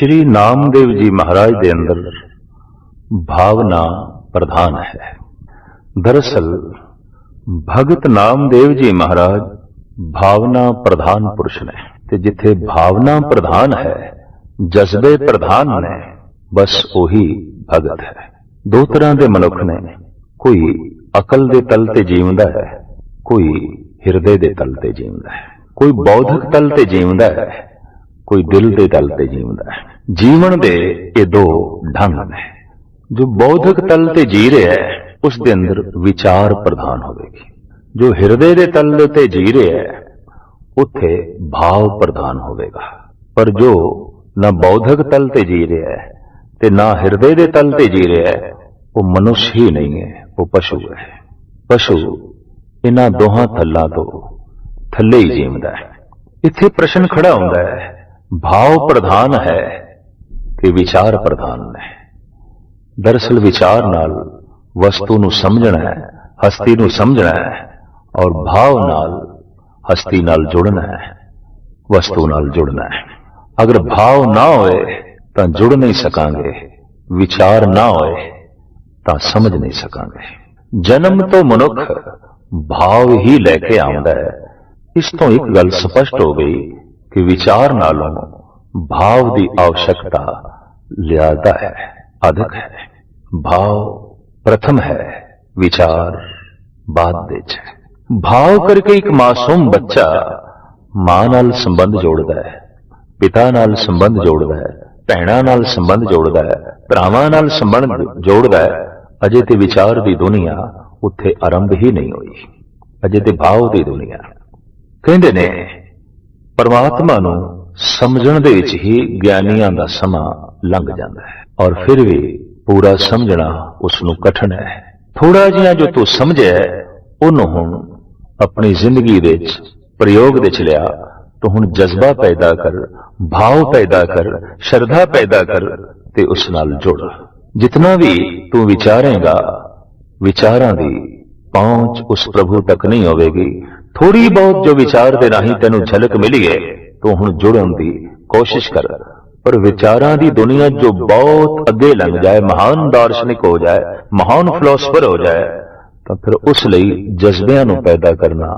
ਸ਼੍ਰੀ ਨਾਮਦੇਵ ਜੀ ਮਹਾਰਾਜ ਦੇ ਅੰਦਰ ਭਾਵਨਾ ਪ੍ਰਧਾਨ ਹੈ। ਦਰਅਸਲ, ਭਗਤ ਨਾਮਦੇਵ ਜੀ ਮਹਾਰਾਜ ਭਾਵਨਾ ਪ੍ਰਧਾਨ ਪੁਰਸ਼ ਨੇ ਤੇ ਜਿੱਥੇ ਭਾਵਨਾ ਪ੍ਰਧਾਨ ਹੈ, ਜਜ਼ਬੇ ਪ੍ਰਧਾਨ ਨੇ, ਬਸ ਉਹੀ ਭਗਤ ਹੈ। ਦੋ ਤਰ੍ਹਾਂ ਦੇ ਮਨੁੱਖ ਨੇ। ਕੋਈ ਅਕਲ ਦੇ ਤਲ ਤੇ ਜੀਵਦਾ ਹੈ, ਕੋਈ ਹਿਰਦੇ ਦੇ ਤਲ ਤੇ ਜੀਵਦਾ ਹੈ, ਕੋਈ ਬੌਧਿਕ ਤਲ ਤੇ ਜੀਵਦਾ ਹੈ। ਕੋਈ ਦਿਲ ਦੇ ਤਲ ਤੇ ਜੀਵਦਾ ਹੈ। ਜੀਵਨ ਦੇ ਇਹ ਦੋ ਢੰਗ ਨੇ। ਜੋ ਬੌਧਿਕ ਤਲ ਤੇ ਜੀ ਰਿਹਾ ਹੈ, ਉਸ ਦੇ ਅੰਦਰ ਵਿਚਾਰ ਪ੍ਰਧਾਨ ਹੋਵੇਗੀ। ਜੋ ਹਿਰਦੇ ਦੇ ਤਲ ਤੇ ਜੀ ਰਿਹਾ ਹੈ, ਉੱਥੇ ਭਾਵ ਪ੍ਰਧਾਨ ਹੋਵੇਗਾ। ਪਰ ਜੋ ਨਾ ਬੌਧਿਕ ਤਲ ਤੇ ਜੀ ਰਿਹਾ ਹੈ ਤੇ ਨਾ ਹਿਰਦੇ ਦੇ ਤਲ ਤੇ ਜੀ ਰਿਹਾ ਹੈ, ਉਹ ਮਨੁੱਖ ਹੀ ਨਹੀਂ ਹੈ, ਉਹ ਪਸ਼ੂ ਹੈ। ਪਸ਼ੂ ਇਹਨਾਂ ਦੋਹਾਂ ਥੱਲਾਂ ਤੋਂ ਥੱਲੇ ਹੀ ਜੀਵਦਾ ਹੈ। ਇੱਥੇ ਪ੍ਰਸ਼ਨ ਖੜਾ ਹੁੰਦਾ ਹੈ ਭਾਵ ਪ੍ਰਧਾਨ ਹੈ ਕਿ ਵਿਚਾਰ ਪ੍ਰਧਾਨ ਹੈ ਦਰਅਸਲ ਵਿਚਾਰ ਨਾਲ ਵਸਤੂ ਨੂੰ ਸਮਝਣਾ ਹੈ ਹਸਤੀ ਨੂੰ ਸਮਝਣਾ ਹੈ ਔਰ ਭਾਵ ਨਾਲ ਹਸਤੀ ਨਾਲ ਜੁੜਨਾ ਹੈ ਵਸਤੂ ਨਾਲ ਜੁੜਨਾ ਹੈ ਅਗਰ ਭਾਵ ਨਾ ਹੋਏ ਤਾਂ ਜੁੜ ਨਹੀਂ ਸਕਾਂਗੇ ਵਿਚਾਰ ਨਾ ਹੋਏ ਤਾਂ ਸਮਝ ਨਹੀਂ ਸਕਾਂਗੇ ਜਨਮ ਤੋਂ ਮਨੁੱਖ ਭਾਵ ਹੀ ਲੈ ਕੇ ਆਉਂਦਾ ਹੈ ਇਸ ਤੋਂ ਇੱਕ ਗੱਲ ਸਪਸ਼ਟ ਹੋ ਗਈ ਕਿ ਵਿਚਾਰ ਨਾਲੋਂ ਭਾਵ ਦੀ ਆਵਸ਼ਕਤਾ ਲਿਆਦਾ ਹੈ, ਅਧਿਕ ਹੈ। ਭਾਵ ਪ੍ਰਥਮ ਹੈ, ਵਿਚਾਰ ਬਾਅਦ ਵਿੱਚ ਹੈ। ਭਾਵ ਕਰਕੇ ਇੱਕ ਮਾਸੂਮ ਬੱਚਾ ਮਾਂ ਨਾਲ ਸੰਬੰਧ ਜੋੜਦਾ ਹੈ, ਪਿਤਾ ਨਾਲ ਸੰਬੰਧ ਜੋੜਦਾ ਹੈ, ਭੈਣਾਂ ਨਾਲ ਸੰਬੰਧ ਜੋੜਦਾ ਹੈ, ਭਰਾਵਾਂ ਨਾਲ ਸੰਬੰਧ ਜੋੜਦਾ ਹੈ, ਅਜੇ ਤੇ ਵਿਚਾਰ ਦੀ ਦੁਨੀਆ ਉੱਥੇ ਆਰੰਭ ਹੀ ਨਹੀਂ ਹੋਈ। ਅਜੇ ਤੇ ਭਾਵ ਦੀ ਦੁਨੀਆ। ਕਹਿੰਦੇ ਨੇ ਪਰਮਾਤਮਾ ਨੂੰ ਸਮਝਣ ਦੇ ਵਿੱਚ ਹੀ ਗਿਆਨੀਆਂ ਦਾ ਸਮਾਂ ਲੰਘ ਜਾਂਦਾ ਹੈ ਔਰ ਫਿਰ ਵੀ ਪੂਰਾ ਸਮਝਣਾ ਉਸ ਨੂੰ ਕਠਿਨ ਹੈ। ਥੋੜਾ ਜਿਹਾ ਜੋ ਤੂੰ ਸਮਝਿਆ ਉਹਨੂੰ ਹੁਣ ਆਪਣੀ ਜ਼ਿੰਦਗੀ ਵਿੱਚ ਪ੍ਰਯੋਗ ਵਿੱਚ ਲਿਆ। ਤੂੰ ਹੁਣ ਜਜ਼ਬਾ ਪੈਦਾ ਕਰ, ਭਾਵ ਪੈਦਾ ਕਰ, ਸ਼ਰਧਾ ਪੈਦਾ ਕਰ ਤੇ ਉਸ ਨਾਲ ਜੁੜ। ਜਿਤਨਾ ਵੀ ਤੂੰ ਵਿਚਾਰੇਗਾ, ਵਿਚਾਰਾਂ ਦੀ ਪਹੁੰਚ ਉਸ ਪ੍ਰਭੂ ਤੱਕ ਨਹੀਂ ਹੋਵੇਗੀ। ਥੋੜੀ ਬਹੁਤ ਜੋ ਵਿਚਾਰ ਦੇ ਰਾਹੀਂ ਤੈਨੂੰ ਝਲਕ ਮਿਲੀ ਹੈ ਤੂੰ ਹੁਣ ਜੁੜਨ ਦੀ ਕੋਸ਼ਿਸ਼ ਕਰ। ਪਰ ਵਿਚਾਰਾਂ ਦੀ ਦੁਨੀਆ ਜੋ ਬਹੁਤ ਅੱਗੇ ਲੰਘ ਜਾਏ ਮਹਾਨ ਦਾਰਸ਼ਨਿਕ ਹੋ ਜਾਏ ਮਹਾਨ ਫਿਲਾਸਫਰ ਹੋ ਜਾਏ ਤਾਂ ਫਿਰ ਉਸ ਲਈ ਜਜ਼ਬਿਆਂ ਨੂੰ ਪੈਦਾ ਕਰਨਾ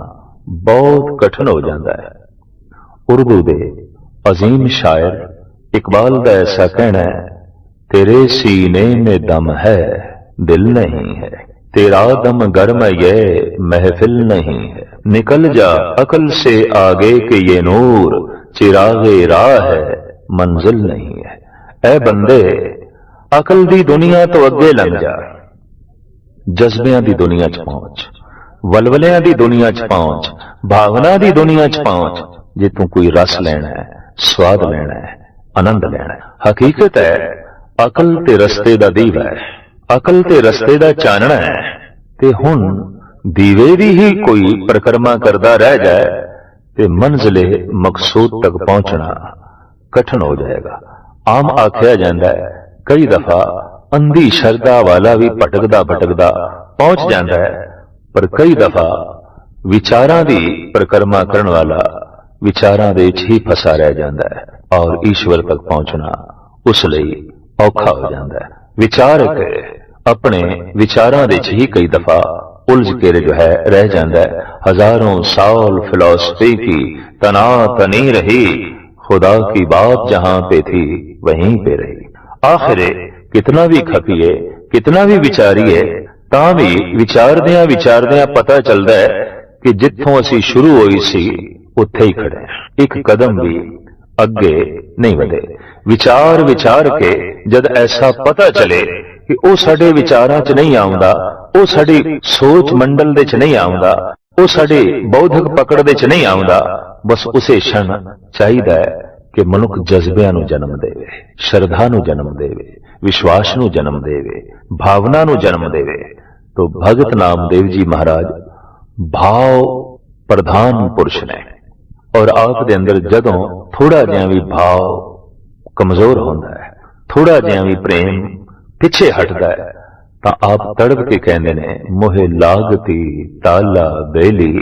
ਬਹੁਤ ਕਠਿਨ ਹੋ ਜਾਂਦਾ ਹੈ। ਉਰਦੂ ਦੇ عظیم ਸ਼ਾਇਰ ਇਕਬਾਲ ਦਾ ਐਸਾ ਕਹਿਣਾ ਹੈ ਤੇਰੇ ਸੀਨੇ ਮੇ ਦਮ ਹੈ ਦਿਲ ਨਹੀਂ ਹੈ। ਤੇਰਾ ਦਮ ਗਰਮ ਹੈ ਮਹਿਫਿਲ ਨਹੀਂ ਹੈ। निकल जा अकल से आगे के ये नूर चिरागे राह है मंजिल नहीं है ऐ बंदे ਅਕਲ ਦੀ ਦੁਨੀਆ ਤੋਂ ਅੱਗੇ ਲੰਘ ਜਾ ਜਜ਼ਬਿਆਂ ਦੀ ਦੁਨੀਆ 'ਚ ਪਹੁੰਚ ਵਲਵਲਿਆਂ ਦੀ ਦੁਨੀਆ 'ਚ ਪਹੁੰਚ ਭਾਵਨਾ ਦੀ ਦੁਨੀਆ 'ਚ ਪਹੁੰਚ ਜੇ ਤੂੰ ਕੋਈ ਰਸ ਲੈਣਾ ਹੈ ਸਵਾਦ ਲੈਣਾ ਹੈ ਆਨੰਦ ਲੈਣਾ ਹੈ ਹਕੀਕਤ ਹੈ ਅਕਲ ਤੇ ਰਸਤੇ ਦਾ ਦੀਵਾ ਹੈ ਅਕਲ ਤੇ ਰਸਤੇ ਦਾ ਚਾਨਣਾ ਹੈ ਤੇ ਹੁਣ ਦੀਵੇ ਦੀ ਹੀ ਕੋਈ ਪ੍ਰਕਰਮਾ ਕਰਦਾ ਰਹਿ ਜਾਏ ਤੇ ਮੰਜ਼ਲੇ ਮਕਸੂਦ ਤੱਕ ਪਹੁੰਚਣਾ ਕਠਿਨ ਹੋ ਜਾਏਗਾ। ਆਮ ਆਖਿਆ ਜਾਂਦਾ ਹੈ, ਕਈ ਦਫਾ ਅੰਧੀ ਸ਼ਰਧਾ ਵਾਲਾ ਵੀ ਭਟਕਦਾ ਭਟਕਦਾ ਪਹੁੰਚ ਜਾਂਦਾ ਹੈ, ਪਰ ਕਈ ਦਫਾ ਵਿਚਾਰਾਂ ਦੀ ਪ੍ਰਕਰਮਾ ਕਰਨ ਵਾਲਾ ਵਿਚਾਰਾਂ ਦੇ ਵਿੱਚ ਹੀ ਫਸਾ ਰਹਿ ਜਾਂਦਾ ਹੈ ਔਰ ਈਸ਼ਵਰ ਤੱਕ ਪਹੁੰਚਣਾ ਉਸ ਲਈ ਔਖਾ ਹੋ ਜਾਂਦਾ ਹੈ। ਵਿਚਾਰਕ ਆਪਣੇ ਵਿਚਾਰਾਂ ਦੇ ਵਿੱਚ ਹੀ ਕਈ ਦਫਾ उलझ कर जो है रह जाता है हजारों साल फिलोसफी की तना तनी रही खुदा की बात जहां पे थी वहीं पे रही आखिर कितना भी खपिए कितना ਵਿਚਾਰੀਏ, ਤਾਂ ਵੀ ਵਿਚਾਰਦਿਆਂ ਵਿਚਾਰਦਿਆਂ ਪਤਾ ਚੱਲਦਾ ਹੈ ਕਿ ਜਿੱਥੋਂ ਅਸੀਂ ਸ਼ੁਰੂ ਹੋਈ ਸੀ, ਉੱਥੇ ਹੀ ਖੜੇ ਇੱਕ ਕਦਮ ਵੀ ਅੱਗੇ ਨਹੀਂ ਵਧੇ। ਵਿਚਾਰ ਵਿਚਾਰ ਕੇ ਜਦ ਐਸਾ ਪਤਾ ਚਲੇ ਕਿ ਉਹ ਸਾਡੇ ਵਿਚਾਰਾਂ 'ਚ ਨਹੀਂ ਆਉਂਦਾ, ਉਹ ਸਾਡੀ ਸੋਚ ਮੰਡਲ ਦੇ 'ਚ ਨਹੀਂ ਆਉਂਦਾ, ਉਹ ਸਾਡੇ ਬੌਧਿਕ ਪਕੜ ਦੇ 'ਚ ਨਹੀਂ ਆਉਂਦਾ, ਬਸ ਉਸੇ ਛਣ ਚਾਹੀਦਾ ਹੈ ਕਿ ਮਨੁੱਖ ਜਜ਼ਬਿਆਂ ਨੂੰ ਜਨਮ ਦੇਵੇ, ਸ਼ਰਧਾ ਨੂੰ ਜਨਮ ਦੇਵੇ, ਵਿਸ਼ਵਾਸ ਨੂੰ ਜਨਮ ਦੇਵੇ, ਭਾਵਨਾ ਨੂੰ ਜਨਮ ਦੇਵੇ। ਤੋ ਭਗਤ ਨਾਮਦੇਵ ਜੀ ਮਹਾਰਾਜ, ਭਾਵ ਪ੍ਰਧਾਨ ਪੁਰਸ਼ ਨੇ ਔਰ ਆਪ ਦੇ ਅੰਦਰ ਜਦੋਂ ਥੋੜਾ ਜਿਹਾ ਵੀ ਭਾਵ ਕਮਜ਼ੋਰ ਹੁੰਦਾ ਹੈ ਥੋੜਾ ਜਿਹਾ ਵੀ ਪ੍ਰੇਮ ਪਿੱਛੇ ਹਟਦਾ ਹੈ ਤਾਂ ਆਪ ਤੜਪ ਕੇ ਕਹਿੰਦੇ ਨੇ ਮੋਹਿ ਲਾਗਤੀ ਤਾਲਾ ਬੇਲੀ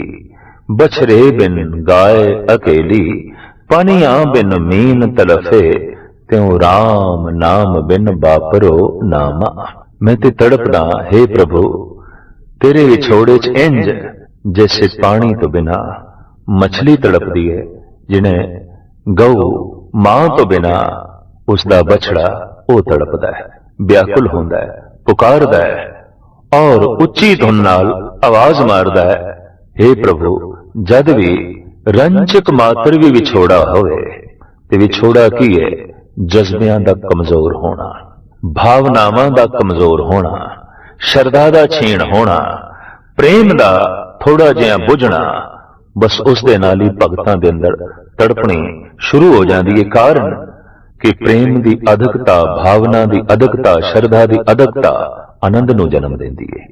ਬਛਰੇ ਬਿਨ ਗਾਏ ਅਕੇਲੀ ਪਾਨੀਆਂ ਬਿਨ ਮੀਨ ਤਲਫੇ ਤਿਉ RAM ਨਾਮ ਬਿਨ ਬਾਪਰੋ ਨਾਮਾ। ਮੈਂ ਤੇ ਤੜਪਦਾ हे ਪ੍ਰਭੂ ਤੇਰੇ ਵਿਛੋੜੇ ਚ ਇੰਜ ਜੈਸੇ ਪਾਣੀ ਤੋਂ ਬਿਨਾ ਮਛਲੀ ਤੜਪਦੀ ਹੈ ਜਿਨੇ ਗਊ ਮਾਂ ਤੋਂ ਬਿਨਾ ਉਸ ਦਾ ਬਛੜਾ ਉਹ ਤੜਪਦਾ ਹੈ। ਵਿਆਕੁਲ ਹੁੰਦਾ ਹੈ, ਪੁਕਾਰਦਾ ਹੈ ਔਰ ਉੱਚੀ ਧੁਨ ਨਾਲ ਆਵਾਜ਼ ਮਾਰਦਾ ਹੈ हे ਪ੍ਰਭੂ, ਜਦ ਵੀ ਰੰਚਕ ਮਾਤਰ ਵੀ ਵਿਛੋੜਾ ਹੋਵੇ, ਤੇ ਵਿਛੋੜਾ ਕੀ ਹੈ? ਜਜ਼ਬਿਆਂ ਦਾ ਕਮਜ਼ੋਰ ਹੋਣਾ, ਭਾਵਨਾਵਾਂ ਦਾ ਕਮਜ਼ੋਰ ਹੋਣਾ, ਸ਼ਰਧਾ ਦਾ ਛੀਣ ਹੋਣਾ, ਪ੍ਰੇਮ ਦਾ ਥੋੜਾ ਜਿਹਾ ਬੁਝਣਾ, ਬਸ ਉਸ ਦੇ ਨਾਲ ਹੀ ਭਗਤਾਂ ਦੇ ਅੰਦਰ ਤੜਪਣੀ ਸ਼ੁਰੂ ਹੋ ਜਾਂਦੀ ਹੈ ਕਾਰਨ ਕਿ ਪ੍ਰੇਮ ਦੀ ਅਧਿਕਤਾ, ਭਾਵਨਾ ਦੀ ਅਧਿਕਤਾ, ਸ਼ਰਧਾ ਦੀ ਅਧਿਕਤਾ ਆਨੰਦ ਨੂੰ ਜਨਮ ਦਿੰਦੀ ਹੈ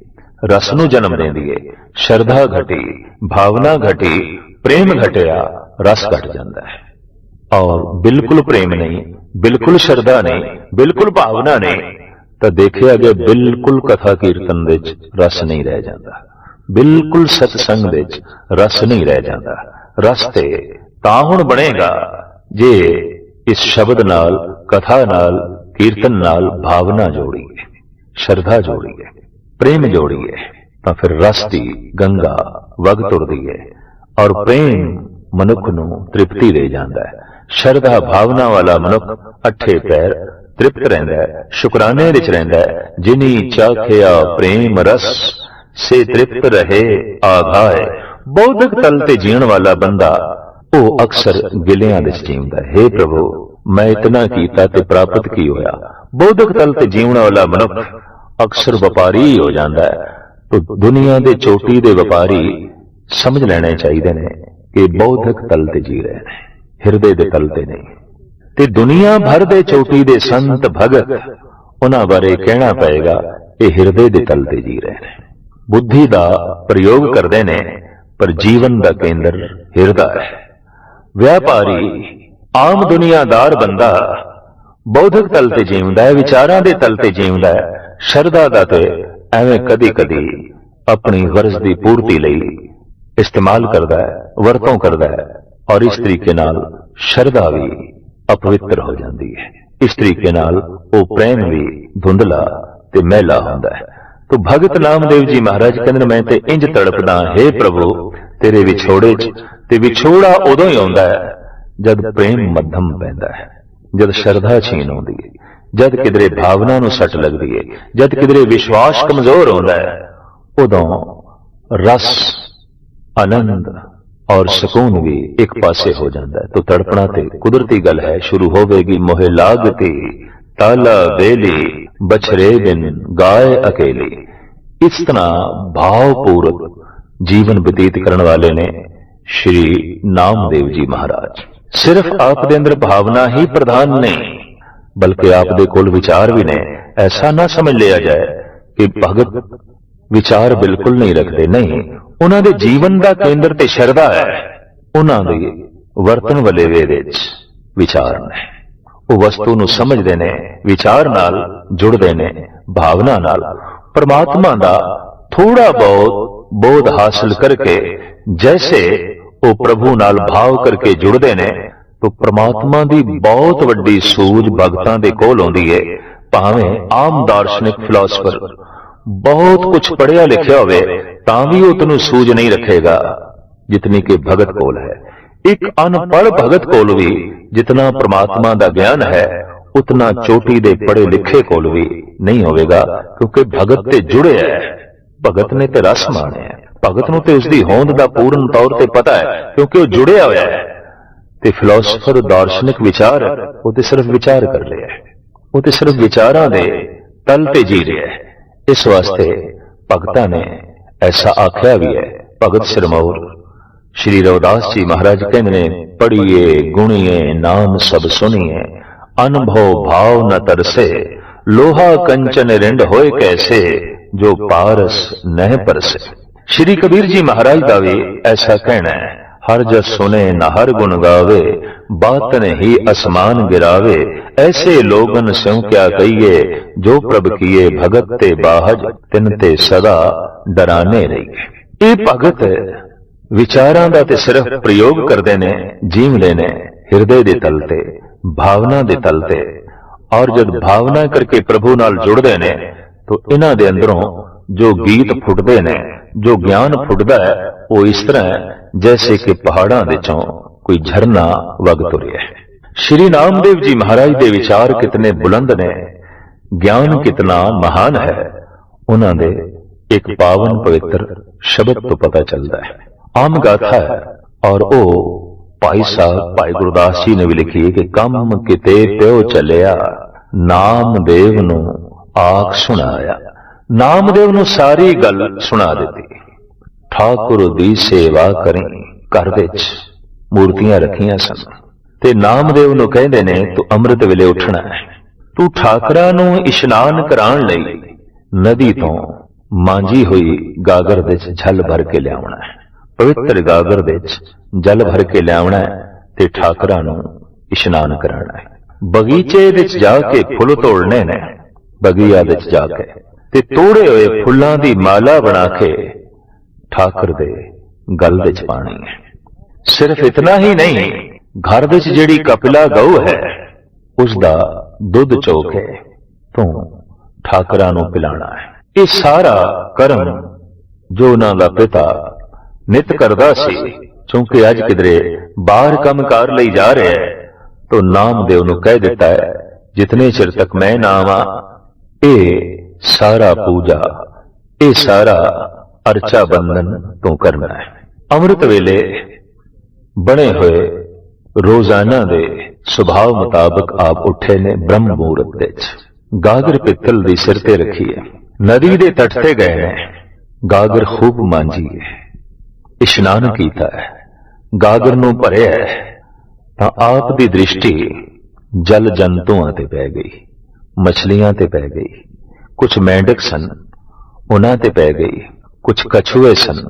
ਰਸ ਨੂੰ ਜਨਮ ਦਿੰਦੀ ਹੈ ਸ਼ਰਧਾ ਘਟੀ, ਭਾਵਨਾ ਘਟੀ, ਪ੍ਰੇਮ ਘਟਿਆ, ਰਸ ਘਟ ਜਾਂਦਾ ਹੈ। ਔਰ ਬਿਲਕੁਲ ਪ੍ਰੇਮ ਨਹੀਂ, ਬਿਲਕੁਲ ਸ਼ਰਧਾ ਨਹੀਂ, ਬਿਲਕੁਲ ਭਾਵਨਾ ਨਹੀਂ, ਤਾਂ ਦੇਖਿਆ ਗਿਆ ਬਿਲਕੁਲ ਕਥਾ ਕੀਰਤਨ ਵਿੱਚ ਰਸ ਨਹੀਂ ਰਹਿ ਜਾਂਦਾ। ਬਿਲਕੁਲ ਸਤਸੰਗ ਵਿੱਚ ਰਸ ਨਹੀਂ ਰਹਿ ਜਾਂਦਾ। ਰਸ ਤੇ ਤਾਂ ਹੁਣ ਬਣੇਗਾ ਜੇ ਇਸ ਸ਼ਬਦ ਨਾਲ, ਕਥਾ ਨਾਲ, ਕੀਰਤਨ ਨਾਲ ਭਾਵਨਾ ਜੋੜੀਏ ਸ਼ਰਧਾ ਜੋੜੀਏ ਪ੍ਰੇਮ ਜੋੜੀਏ ਤਾਂ ਫਿਰ ਰਸ ਦੀ ਗੰਗਾ ਵਗ ਤੁਰਦੀ ਹੈ ਔਰ ਪ੍ਰੇਮ ਮਨੁੱਖ ਨੂੰ ਤ੍ਰਿਪਤੀ ਦੇ ਜਾਂਦਾ ਹੈ। ਸ਼ਰਧਾ ਭਾਵਨਾ ਵਾਲਾ ਮਨੁੱਖ ਅੱਠੇ ਪੈਰ ਤ੍ਰਿਪਤ ਰਹਿੰਦਾ ਹੈ, ਸ਼ੁਕਰਾਨੇ ਵਿੱਚ ਰਹਿੰਦਾ ਹੈ, ਜਿਨੀ ਚਾਖਿਆ ਪ੍ਰੇਮ ਰਸ, ਸੇ ਤ੍ਰਿਪਤ ਰਹੇ ਆਘਾਏ। ਬੌਧਿਕ ਤਲ ਤੇ ਜੀਣ ਵਾਲਾ ਬੰਦਾ ਉਹ ਅਕਸਰ ਗਿਲਿਆਂ ਦੇ ਜੀਵਦਾ ਹੈ। ਪ੍ਰਭੂ, ਮੈਂ ਇਤਨਾ ਕੀਤਾ ਤੇ ਪ੍ਰਾਪਤ ਕੀ ਹੋਇਆ? ਬੌਧਿਕ ਤਲ ਤੇ ਜੀਵਣ ਵਾਲਾ ਮਨੁੱਖ ਅਕਸਰ ਵਪਾਰੀ ਹੋ ਜਾਂਦਾ ਹੈ। ਤੋ ਦੁਨੀਆ ਦੇ ਚੋਟੀ ਦੇ ਵਪਾਰੀ ਸਮਝ ਲੈਣੇ ਚਾਹੀਦੇ ਨੇ ਕਿ ਬੌਧਿਕ ਤਲ ਤੇ ਜੀ ਰਹੇ ਨੇ, ਹਿਰਦੇ ਦੇ ਤਲ ਤੇ ਨਹੀਂ। ਤੇ ਦੁਨੀਆ ਭਰ ਦੇ ਚੋਟੀ ਦੇ ਸੰਤ ਭਗਤ, ਉਹਨਾਂ ਬਾਰੇ ਕਹਿਣਾ ਪਏਗਾ, ਇਹ ਹਿਰਦੇ ਦੇ ਤਲ ਤੇ ਜੀ ਰਹੇ ਨੇ। ਬੁੱਧੀ ਦਾ ਪ੍ਰਯੋਗ ਕਰਦੇ ਨੇ, ਪਰ ਜੀਵਨ ਦਾ ਕੇਂਦਰ ਹਿਰਦਾ ਹੈ। ਵਿਆਪਾਰੀ, ਆਮ ਦੁਨੀਆਦਾਰ ਬੰਦਾ ਬੌਧਿਕ ਤਲ ਤੇ ਜੀਵਦਾ ਹੈ, ਵਿਚਾਰਾਂ ਦੇ ਤਲ ਤੇ ਜੀਵਦਾ ਹੈ, ਸ਼ਰਧਾ ਦਾ ਤੇ ਐਵੇਂ ਕਦੀ-ਕਦੀ ਆਪਣੀ ਗਰਜ਼ ਦੀ ਪੂਰਤੀ ਲਈ ਇਸਤੇਮਾਲ ਕਰਦਾ ਹੈ, ਵਰਤੋਂ ਕਰਦਾ ਹੈ ਔਰ ਇਸ ਤਰੀਕੇ ਨਾਲ ਸ਼ਰਧਾ ਵੀ ਅਪਵਿੱਤਰ ਹੋ ਜਾਂਦੀ ਹੈ। ਇਸ ਤਰੀਕੇ ਨਾਲ ਉਹ ਪ੍ਰੇਮ ਵੀ ਧੁੰਦਲਾ ਤੇ ਮਹਿਲਾ ਹੁੰਦਾ ਹੈ। ਤੋ ਭਗਤ ਨਾਮਦੇਵ ਜੀ ਮਹਾਰਾਜ ਕਹਿੰਦੇ ਨੇ, ਮੈਂ ਤੇ ਇੰਜ ਤੜਪਦਾ ਹੈ ਪ੍ਰਭੂ, ਤੇਰੇ ਵਿਛੋੜੇ 'ਚ ਤੇ ਵਿਛੋੜਾ ਉਦੋਂ ਹੀ ਆਉਂਦਾ ਹੈ ਜਦ ਪ੍ਰੇਮ ਮੱਧਮ ਪੈਂਦਾ ਹੈ, ਜਦ ਸ਼ਰਧਾ ਛੀਨ ਆਉਂਦੀ ਹੈ, ਜਦ ਕਿਧਰੇ ਭਾਵਨਾ ਨੂੰ ਸੱਟ ਲੱਗਦੀ ਹੈ, ਜਦ ਕਿਧਰੇ ਵਿਸ਼ਵਾਸ ਕਮਜ਼ੋਰ ਹੁੰਦਾ ਹੈ, ਉਦੋਂ ਰਸ, ਆਨੰਦ ਔਰ ਸਕੂਨ ਵੀ ਇੱਕ ਪਾਸੇ ਹੋ ਜਾਂਦਾ ਹੈ। ਤੋ ਤੜਪਣਾ ਤੇ ਕੁਦਰਤੀ ਗੱਲ ਹੈ, ਸ਼ੁਰੂ ਹੋਵੇਗੀ ਮੋਹਿ ਲਾਗਤੀ ਤਾਲਾ ਵੇਲੀ, ਬਛਰੇ ਬਿਨ ਗਾਏ ਅਕੇਲੀ। ਇਸ ਤਰ੍ਹਾਂ ਭਾਵਪੂਰਕ ਜੀਵਨ ਬਤੀਤ ਕਰਨ ਵਾਲੇ ਨੇ ਸ਼੍ਰੀ ਨਾਮਦੇਵ ਜੀ ਮਹਾਰਾਜ। ਸਿਰਫ ਆਪ ਦੇ ਅੰਦਰ ਭਾਵਨਾ ਹੀ ਪ੍ਰਧਾਨ ਨਹੀਂ, ਬਲਕਿ ਆਪ ਦੇ ਕੋਲ ਵਿਚਾਰ ਵੀ ਨੇ। ਐਸਾ ਨਾ ਸਮਝ ਲਿਆ ਜਾਏ ਕਿ ਭਗਤ ਵਿਚਾਰ ਬਿਲਕੁਲ ਨਹੀਂ ਰੱਖਦੇ। ਨਹੀਂ, ਉਹਨਾਂ ਦੇ ਜੀਵਨ ਦਾ ਕੇਂਦਰ ਤੇ ਸ਼ਰਧਾ ਹੈ। ਉਹਨਾਂ ਦੇ ਵਰਤਨ ਵਾਲੇ ਵੇ ਵਿੱਚ ਵਿਚਾਰ ਨੇ। ਉਹ ਵਸਤੂ ਨੂੰ ਸਮਝਦੇ ਨੇ, ਵਿਚਾਰ ਨਾਲ ਜੁੜਦੇ ਨੇ, ਭਾਵਨਾ ਨਾਲ। ਪਰਮਾਤਮਾ ਦਾ ਥੋੜਾ ਬਹੁਤ ਬੋਧ ਹਾਸਲ ਕਰਕੇ ਜੈਸੇ ਉਹ ਪ੍ਰਭੂ ਨਾਲ ਭਾਵ ਕਰਕੇ ਜੁੜਦੇ ਨੇ, ਤਾਂ ਪ੍ਰਮਾਤਮਾ ਦੀ ਬਹੁਤ ਵੱਡੀ ਸੂਝ ਭਗਤਾਂ ਦੇ ਕੋਲ ਆਉਂਦੀ ਹੈ ਭਾਵੇਂ ਆਮ ਦਾਰਸ਼ਨਿਕ ਫਿਲਾਸਫਰ ਬਹੁਤ ਕੁਝ ਪੜਿਆ ਲਿਖਿਆ ਹੋਵੇ, ਤਾਂ ਵੀ ਉਹ ਤੈਨੂੰ ਸੂਝ ਨਹੀਂ ਰੱਖੇਗਾ, ਜਿਤਨੀ ਕਿ ਭਗਤ ਕੋਲ ਹੈ। ਇੱਕ ਅਨਪੜ੍ਹ ਭਗਤ ਕੋਲ ਵੀ ਜਿਤਨਾ ਪ੍ਰਮਾਤਮਾ ਦਾ ਗਿਆਨ ਹੈ, ਉਤਨਾ ਚੋਟੀ ਦੇ ਪੜੇ ਲਿਖੇ ਕੋਲ ਵੀ ਨਹੀਂ ਹੋਵੇਗਾ, ਕਿਉਂਕਿ ਭਗਤ ਤੇ ਜੁੜਿਆ ਹੈ, ਭਗਤ ਨੇ ਤੇ ਰਸ ਮਾਣਿਆ। ਭਗਤ ਨੂੰ ਤੇ ਉਸ ਦੀ ਹੋਂਦ ਦਾ ਪੂਰਨ ਤੌਰ ਤੇ ਪਤਾ ਹੈ, ਕਿਉਂਕਿ ਉਹ ਜੁੜਿਆ ਹੋਇਆ ਹੈ। ਤੇ ਫਿਲਾਸਫਰ ਦਾਰਸ਼ਨਿਕ ਵਿਚਾਰ ਉਹ ਤੇ ਸਿਰਫ ਵਿਚਾਰ ਕਰ ਰਿਹਾ ਹੈ। ਉਹ ਤੇ ਸਿਰਫ ਵਿਚਾਰਾਂ ਦੇ ਤਲ ਤੇ ਜੀ ਰਿਹਾ ਹੈ। ਇਸ ਵਾਸਤੇ ਭਗਤਾਂ ਨੇ ਐਸਾ ਆਖਿਆ ਵੀ ਹੈ, ਭਗਤ ਸਿਰਮੌਰ, ਸ਼੍ਰੀ ਰਵਿਦਾਸ ਜੀ ਮਹਾਰਾਜ ਕਹਿੰਦੇ ਨੇ ਪੜੀਏ ਗੁਣੀਏ, ਨਾਮ ਸਭ ਸੁਣੀਏ, ਅਨਭਵ ਭਾਵ ਨ ਤਰਸੇ, ਲੋਹਾ ਕੰਚਨ ਰਿੰਡ ਹੋਏ ਕੈਸੇ, ਜੋ ਪਾਰਸ ਨਹਿ ਪਰਸੇ। ਸ਼੍ਰੀ ਕਬੀਰ ਜੀ ਮਹਾਰਾਜ ਦਾ ਵੀ ਐਸਾ ਕਹਿਣਾ ਹੈ, ਹਰ ਜਸ ਸੁਨੇ ਨਾ ਹਰ ਗੁਣ ਗਾਵੇ ਬਾਤਨ ਹੀ ਅਸਮਾਨ ਗਿਰਾਵੇ, ਐਸੇ ਲੋਗਨ ਸਿਉ ਕਿਆ ਕਹੀਏ, ਜੋ ਪ੍ਰਭ ਕੀਏ ਭਗਤ ਤੇ ਬਾਹਜ, ਤਿਨ ਤੇ ਸਦਾ ਡਰਾਨੇ ਰਹੀ ਇਹ ਭਗਤ ਵਿਚਾਰਾਂ ਦਾ ਤੇ ਸਿਰਫ ਪ੍ਰਯੋਗ ਕਰਦੇ ਨੇ ਜੀਵਦੇ ਨੇ, ਹਿਰਦੇ ਦੇ ਤਲ ਤੇ, ਭਾਵਨਾ ਦੇ ਤਲ ਤੇ। ਔਰ ਜਦ ਭਾਵਨਾ ਕਰਕੇ ਪ੍ਰਭੂ ਨਾਲ ਜੁੜਦੇ ਨੇ, ਤਾਂ ਇਹਨਾਂ ਦੇ ਅੰਦਰੋਂ ਜੋ ਗੀਤ ਫੁੱਟਦੇ ਨੇ ਜੋ ਗਿਆਨ ਫੁੱਟਦਾ ਹੈ, ਉਹ ਇਸ ਤਰ੍ਹਾਂ ਹੈ, ਜੈਸੇ ਕਿ ਪਹਾੜਾਂ ਦੇ ਚੋਂ ਕੋਈ ਝਰਨਾ ਵਗ ਤੁਰਿਆ ਹੈ। ਸ਼੍ਰੀ ਨਾਮਦੇਵ ਜੀ ਮਹਾਰਾਜ ਦੇ ਵਿਚਾਰ ਕਿਤਨੇ ਬੁਲੰਦ ਨੇ। ਗਿਆਨ ਕਿਤਨਾ ਮਹਾਨ ਹੈ। ਉਹਨਾਂ ਦੇ ਇੱਕ ਪਾਵਨ ਪਵਿੱਤਰ ਸ਼ਬਦ ਤੋਂ ਪਤਾ ਚੱਲਦਾ ਹੈ। ਆਮ ਗਾਥਾ ਹੈ, ਔਰ ਉਹ ਭਾਈ ਸਾਹਿਬ, ਭਾਈ ਗੁਰਦਾਸ ਜੀ ਨੇ ਵੀ ਲਿਖੀ ਹੈ ਕਿ ਕੰਮ ਕਿਤੇ ਪਿਓ ਚੱਲਿਆ, ਨਾਮਦੇਵ ਨੂੰ ਆਖ ਸੁਣਾਇਆ। ਨਾਮਦੇਵ ਨੂੰ ਸਾਰੀ ਗੱਲ ਸੁਣਾ ਦਿੱਤੀ। ਠਾਕੁਰ ਦੀ ਸੇਵਾ ਕਰੀ ਘਰ ਵਿੱਚ। ਮੂਰਤੀਆਂ ਰੱਖੀਆਂ ਸਨ। ਤੇ ਨਾਮਦੇਵ ਨੂੰ ਕਹਿੰਦੇ ਨੇ, ਤੂੰ ਅੰਮ੍ਰਿਤ ਵੇਲੇ ਉੱਠਣਾ ਹੈ। ਤੂੰ ਠਾਕਰਾ ਨੂੰ ਇਸ਼ਨਾਨ ਕਰਾਉਣ ਲਈ ਨਦੀ ਤੋਂ ਮਾਂਜੀ ਹੋਈ ਗਾਗਰ ਵਿੱਚ ਜਲ ਭਰ ਕੇ ਲਿਆਉਣਾ ਹੈ। ਪਵਿੱਤਰ ਗਾਗਰ ਵਿੱਚ ਜਲ ਭਰ ਕੇ ਲਿਆਉਣਾ ਹੈ ਤੇ ਠਾਕਰਾ ਨੂੰ ਇਸ਼ਨਾਨ ਕਰਾਉਣਾ ਹੈ। ਬਗੀਚੇ ਵਿੱਚ ਜਾ ਕੇ ਫੁੱਲ ਤੋੜਨੇ ਨੇ। ਬਗੀਆ ਵਿੱਚ ਜਾ ਕੇ ਤੇ ਤੋੜੇ ਹੋਏ ਫੁੱਲਾਂ ਦੀ ਮਾਲਾ ਬਣਾ ਕੇ ਠਾਕਰ ਦੇ ਗਲ ਵਿੱਚ ਪਾਣੀ। ਹੈ ਸਿਰਫ ਇਤਨਾ ਹੀ ਨਹੀਂ ਘਰ ਵਿੱਚ ਜਿਹੜੀ ਕਪਿਲਾ ਗਊ ਹੈ ਉਸ ਦਾ ਦੁੱਧ ਚੋ ਕੇ ਤੂੰ ਠਾਕਰਾਂ ਨੂੰ ਪਿਲਾਣਾ ਹੈ। ਇਹ ਸਾਰਾ ਕਰਮ ਜੋ ਉਹਨਾਂ ਦਾ ਪਿਤਾ ਨਿਤ ਕਰਦਾ ਸੀ ਕਿਉਂਕਿ ਅੱਜ ਕਿਧਰੇ ਬਾਹਰ ਕੰਮਕਾਰ ਲਈ ਜਾ ਰਿਹਾ ਹੈ ਤੋ ਨਾਮਦੇਵ ਨੂੰ ਕਹਿ ਦਿੱਤਾ ਹੈ ਜਿਤਨੇ ਚਿਰ ਤੱਕ ਮੈਂ ਨਾ ਆਵਾਂ ਇਹ ਸਾਰਾ ਪੂਜਾ ਇਹ ਸਾਰਾ ਅਰਚਾ ਬੰਧਨ ਤੋਂ ਕਰਨਾ ਹੈ। ਅੰਮ੍ਰਿਤ ਵੇਲੇ ਬਣੇ ਹੋਏ ਰੋਜ਼ਾਨਾ ਦੇ ਸੁਭਾਅ ਮੁਤਾਬਕ ਆਪ ਉੱਠੇ ਨੇ ਬ੍ਰਹਮ ਮੂਰਤ ਵਿੱਚ ਗਾਗਰ ਪਿੱਤਲ ਦੀ ਸਿਰ ਤੇ ਰੱਖੀ ਹੈ। ਨਦੀ ਦੇ ਤੱਟ ਤੇ ਗਏ ਨੇ। ਗਾਗਰ ਖੂਬ ਮਾਂਜੀ ਹੈ। ਇਸ਼ਨਾਨ ਕੀਤਾ ਹੈ। ਗਾਗਰ ਨੂੰ ਭਰਿਆ ਹੈ। ਤਾਂ ਆਪ ਦੀ ਦ੍ਰਿਸ਼ਟੀ ਜਲ ਜੰਤੂਆਂ ਤੇ ਪੈ ਗਈ। ਮਛਲੀਆਂ ਤੇ ਪੈ ਗਈ। ਕੁਝ ਮੈਂਡਕ ਸਨ ਉਹਨਾਂ ਤੇ ਪੈ ਗਈ ਕੁਝ ਕਛੂਏ ਸਨ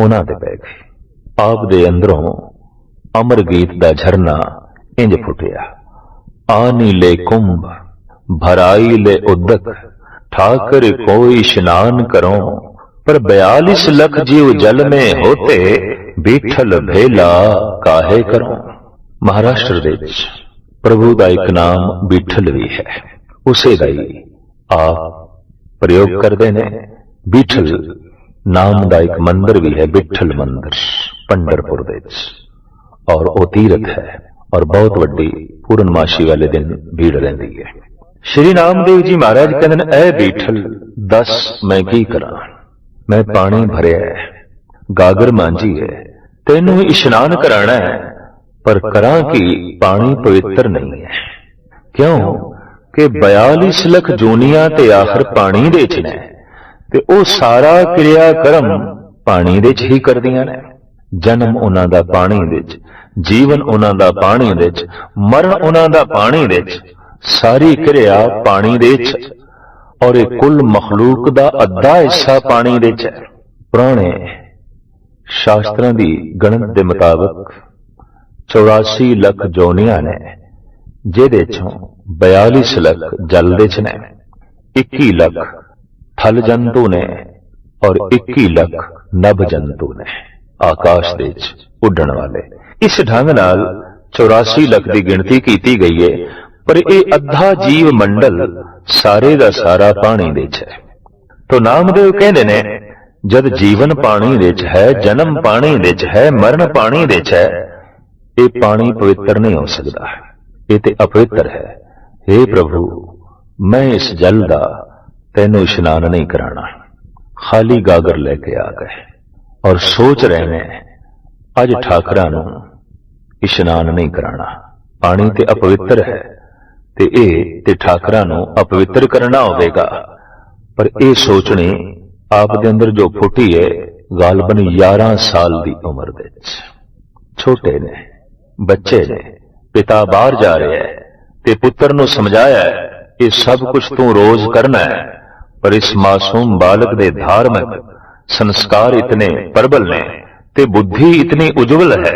ਉਹਨਾਂ ਤੇ ਪੈ ਗਈ ਆਪ ਦੇ ਅੰਦਰੋਂ ਅਮਰ ਗੀਤ ਦਾ ਝਰਨਾ ਇੰਜ ਫੁੱਟਿਆ ਆਨੀ ਲੈ ਕੁੰਭ ਭਰਾਈ ਲੈ ਉਦਕ ਠਾਕਰ ਕੋਈ ਇਸ਼ਨਾਨ ਕਰੋ पर बयालीस लख जीव जल में होते बीठल भेला काहे करो ਮਹਾਰਾਸ਼ਟਰ ਦੇ ਵਿੱਚ ਪ੍ਰਭੂ ਦਾ ਇੱਕ ਨਾਮ ਬੀਠਲ ਵੀ ਹੈ ਉਸੇ ਦਾ ਹੀ ਆਪ ਪ੍ਰਯੋਗ ਕਰਦੇ ਨੇ। ਬੀਠਲ ਨਾਮ ਦਾ ਇੱਕ ਮੰਦਿਰ ਵੀ ਹੈ, ਬਿਠਲ ਮੰਦਿਰ, ਪੰਡਰਪੁਰ ਦੇ ਵਿੱਚ। ਔਰ ਉਹ ਤੀਰਥ ਹੈ ਔਰ ਬਹੁਤ ਵੱਡੀ ਪੂਰਨਮਾਸ਼ੀ ਵਾਲੇ ਦਿਨ ਭੀੜ ਰਹਿੰਦੀ ਹੈ। ਸ਼੍ਰੀ ਨਾਮਦੇਵ ਜੀ ਮਹਾਰਾਜ ਕਹਿੰਦੇ ਨੇ, ਐ ਬੀਠਲ, ਦੱਸ ਮੈਂ ਕੀ ਕਰਾਂ? ਮੈਂ ਪਾਣੀ ਭਰਿਆ ਹੈ, ਗਾਗਰ ਮਾਂਜੀ ਹੈ, ਤੈਨੂੰ ਇਸ਼ਨਾਨ ਕਰਾਣਾ ਹੈ, ਪਰ ਕਰਾਂ ਕਿ? ਪਾਣੀ ਪਵਿੱਤਰ ਨਹੀਂ ਹੈ। ਕਿਉਂ? ਕਿ 42 ਲੱਖ ਜੋਨੀਆਂ ਤੇ ਆਖਰ ਪਾਣੀ ਦੇ ਚ ਨੇ ਤੇ ਉਹ ਸਾਰਾ ਕਿਰਿਆ ਕਰਮ ਪਾਣੀ ਦੇ ਚ ਹੀ ਕਰਦੀਆਂ ਨੇ। ਜਨਮ ਉਹਨਾਂ ਦਾ ਪਾਣੀ ਵਿੱਚ, ਜੀਵਨ ਉਹਨਾਂ ਦਾ ਪਾਣੀ ਵਿੱਚ, ਮਰਨ ਉਹਨਾਂ ਦਾ ਪਾਣੀ ਵਿੱਚ, ਸਾਰੀ ਕਿਰਿਆ ਪਾਣੀ ਦੇ ਵਿੱਚ ਔਰ ਇਹ ਕੁੱਲ ਮਖਲੂਕ ਦਾ ਅੱਧਾ ਹਿੱਸਾ ਪਾਣੀ ਦੇ ਚ ਹੈ। ਪੁਰਾਣੇ ਸ਼ਾਸਤਰਾਂ ਦੀ ਗਣਤ ਦੇ ਮੁਤਾਬਕ 84 ਲੱਖ ਜੋਨੀਆਂ ਨੇ, ਜਿਹਦੇ ਚੋਂ 42 ਲੱਖ ਜਲ ਦੇ ਚ ਨੇ 21 ਲੱਖ ਥਲ ਜੰਤੂ ਨੇ ਔਰ 21 ਲੱਖ ਨਭ ਜੰਤੂ ਨੇ ਆਕਾਸ਼ ਦੇ ਚ ਉੱਡਣ ਵਾਲੇ। ਇਸ ਢੰਗ ਨਾਲ 84 ਲੱਖ ਦੀ ਗਿਣਤੀ ਕੀਤੀ ਗਈ ਹੈ ਪਰ ਇਹ ਅੱਧਾ ਜੀਵ ਮੰਡਲ ਸਾਰੇ ਦਾ ਸਾਰਾ ਪਾਣੀ ਦੇ ਚ ਹੈ। ਤੋ ਨਾਮਦੇਵ ਕਹਿੰਦੇ ਨੇ, ਜਦ ਜੀਵਨ ਪਾਣੀ ਵਿੱਚ ਹੈ, ਜਨਮ ਪਾਣੀ ਦੇ ਚ ਹੈ, ਮਰਨ ਪਾਣੀ ਵਿੱਚ ਹੈ, ਇਹ ਪਾਣੀ ਪਵਿੱਤਰ ਨਹੀਂ ਹੋ ਸਕਦਾ। ਇਹ ਤੇ ਅਪਵਿੱਤਰ ਹੈ। हे ਪ੍ਰਭੂ, ਮੈਂ ਇਸ ਜਲ ਦਾ ਤੈਨੂੰ ਇਸ਼ਨਾਨ ਨਹੀਂ ਕਰਾਣਾ। ਖਾਲੀ ਗਾਗਰ ਲੈ ਕੇ ਆ ਗਏ ਔਰ ਸੋਚ ਰਹੇ ਨੇ, ਅੱਜ ਠਾਕਰਾਂ ਨੂੰ ਇਸ਼ਨਾਨ ਨਹੀਂ ਕਰਾਣਾ। ਪਾਣੀ ਤੇ ਅਪਵਿੱਤਰ ਹੈ ਤੇ ਇਹ ਤੇ ਠਾਕਰਾਂ ਨੂੰ ਅਪਵਿੱਤਰ ਕਰਨਾ ਹੋਵੇਗਾ। ਪਰ ਇਹ ਸੋਚਣੀ ਆਪ ਦੇ ਅੰਦਰ ਜੋ ਫੁੱਟੀ ਹੈ, ਗਾਲਬਨ 11 ਸਾਲ ਦੀ ਉਮਰ ਦੇ ਵਿੱਚ। ਛੋਟੇ ਨੇ, ਬੱਚੇ ਨੇ, ਪਿਤਾ ਬਾਹਰ ਜਾ ਰਿਹਾ ਹੈ। ਤੇ ਪੁੱਤਰ ਨੂੰ ਸਮਝਾਇਆ ਇਹ ਸਭ ਕੁਝ ਤੂੰ ਰੋਜ਼ ਕਰਨਾ ਹੈ, ਪਰ ਇਸ ਮਾਸੂਮ ਬਾਲਕ ਦੇ ਧਾਰਮਿਕ ਸੰਸਕਾਰ ਇਤਨੇ ਪ੍ਰਬਲ ਨੇ ਤੇ ਬੁੱਧੀ ਇਤਨੀ ਉਜਵਲ ਹੈ।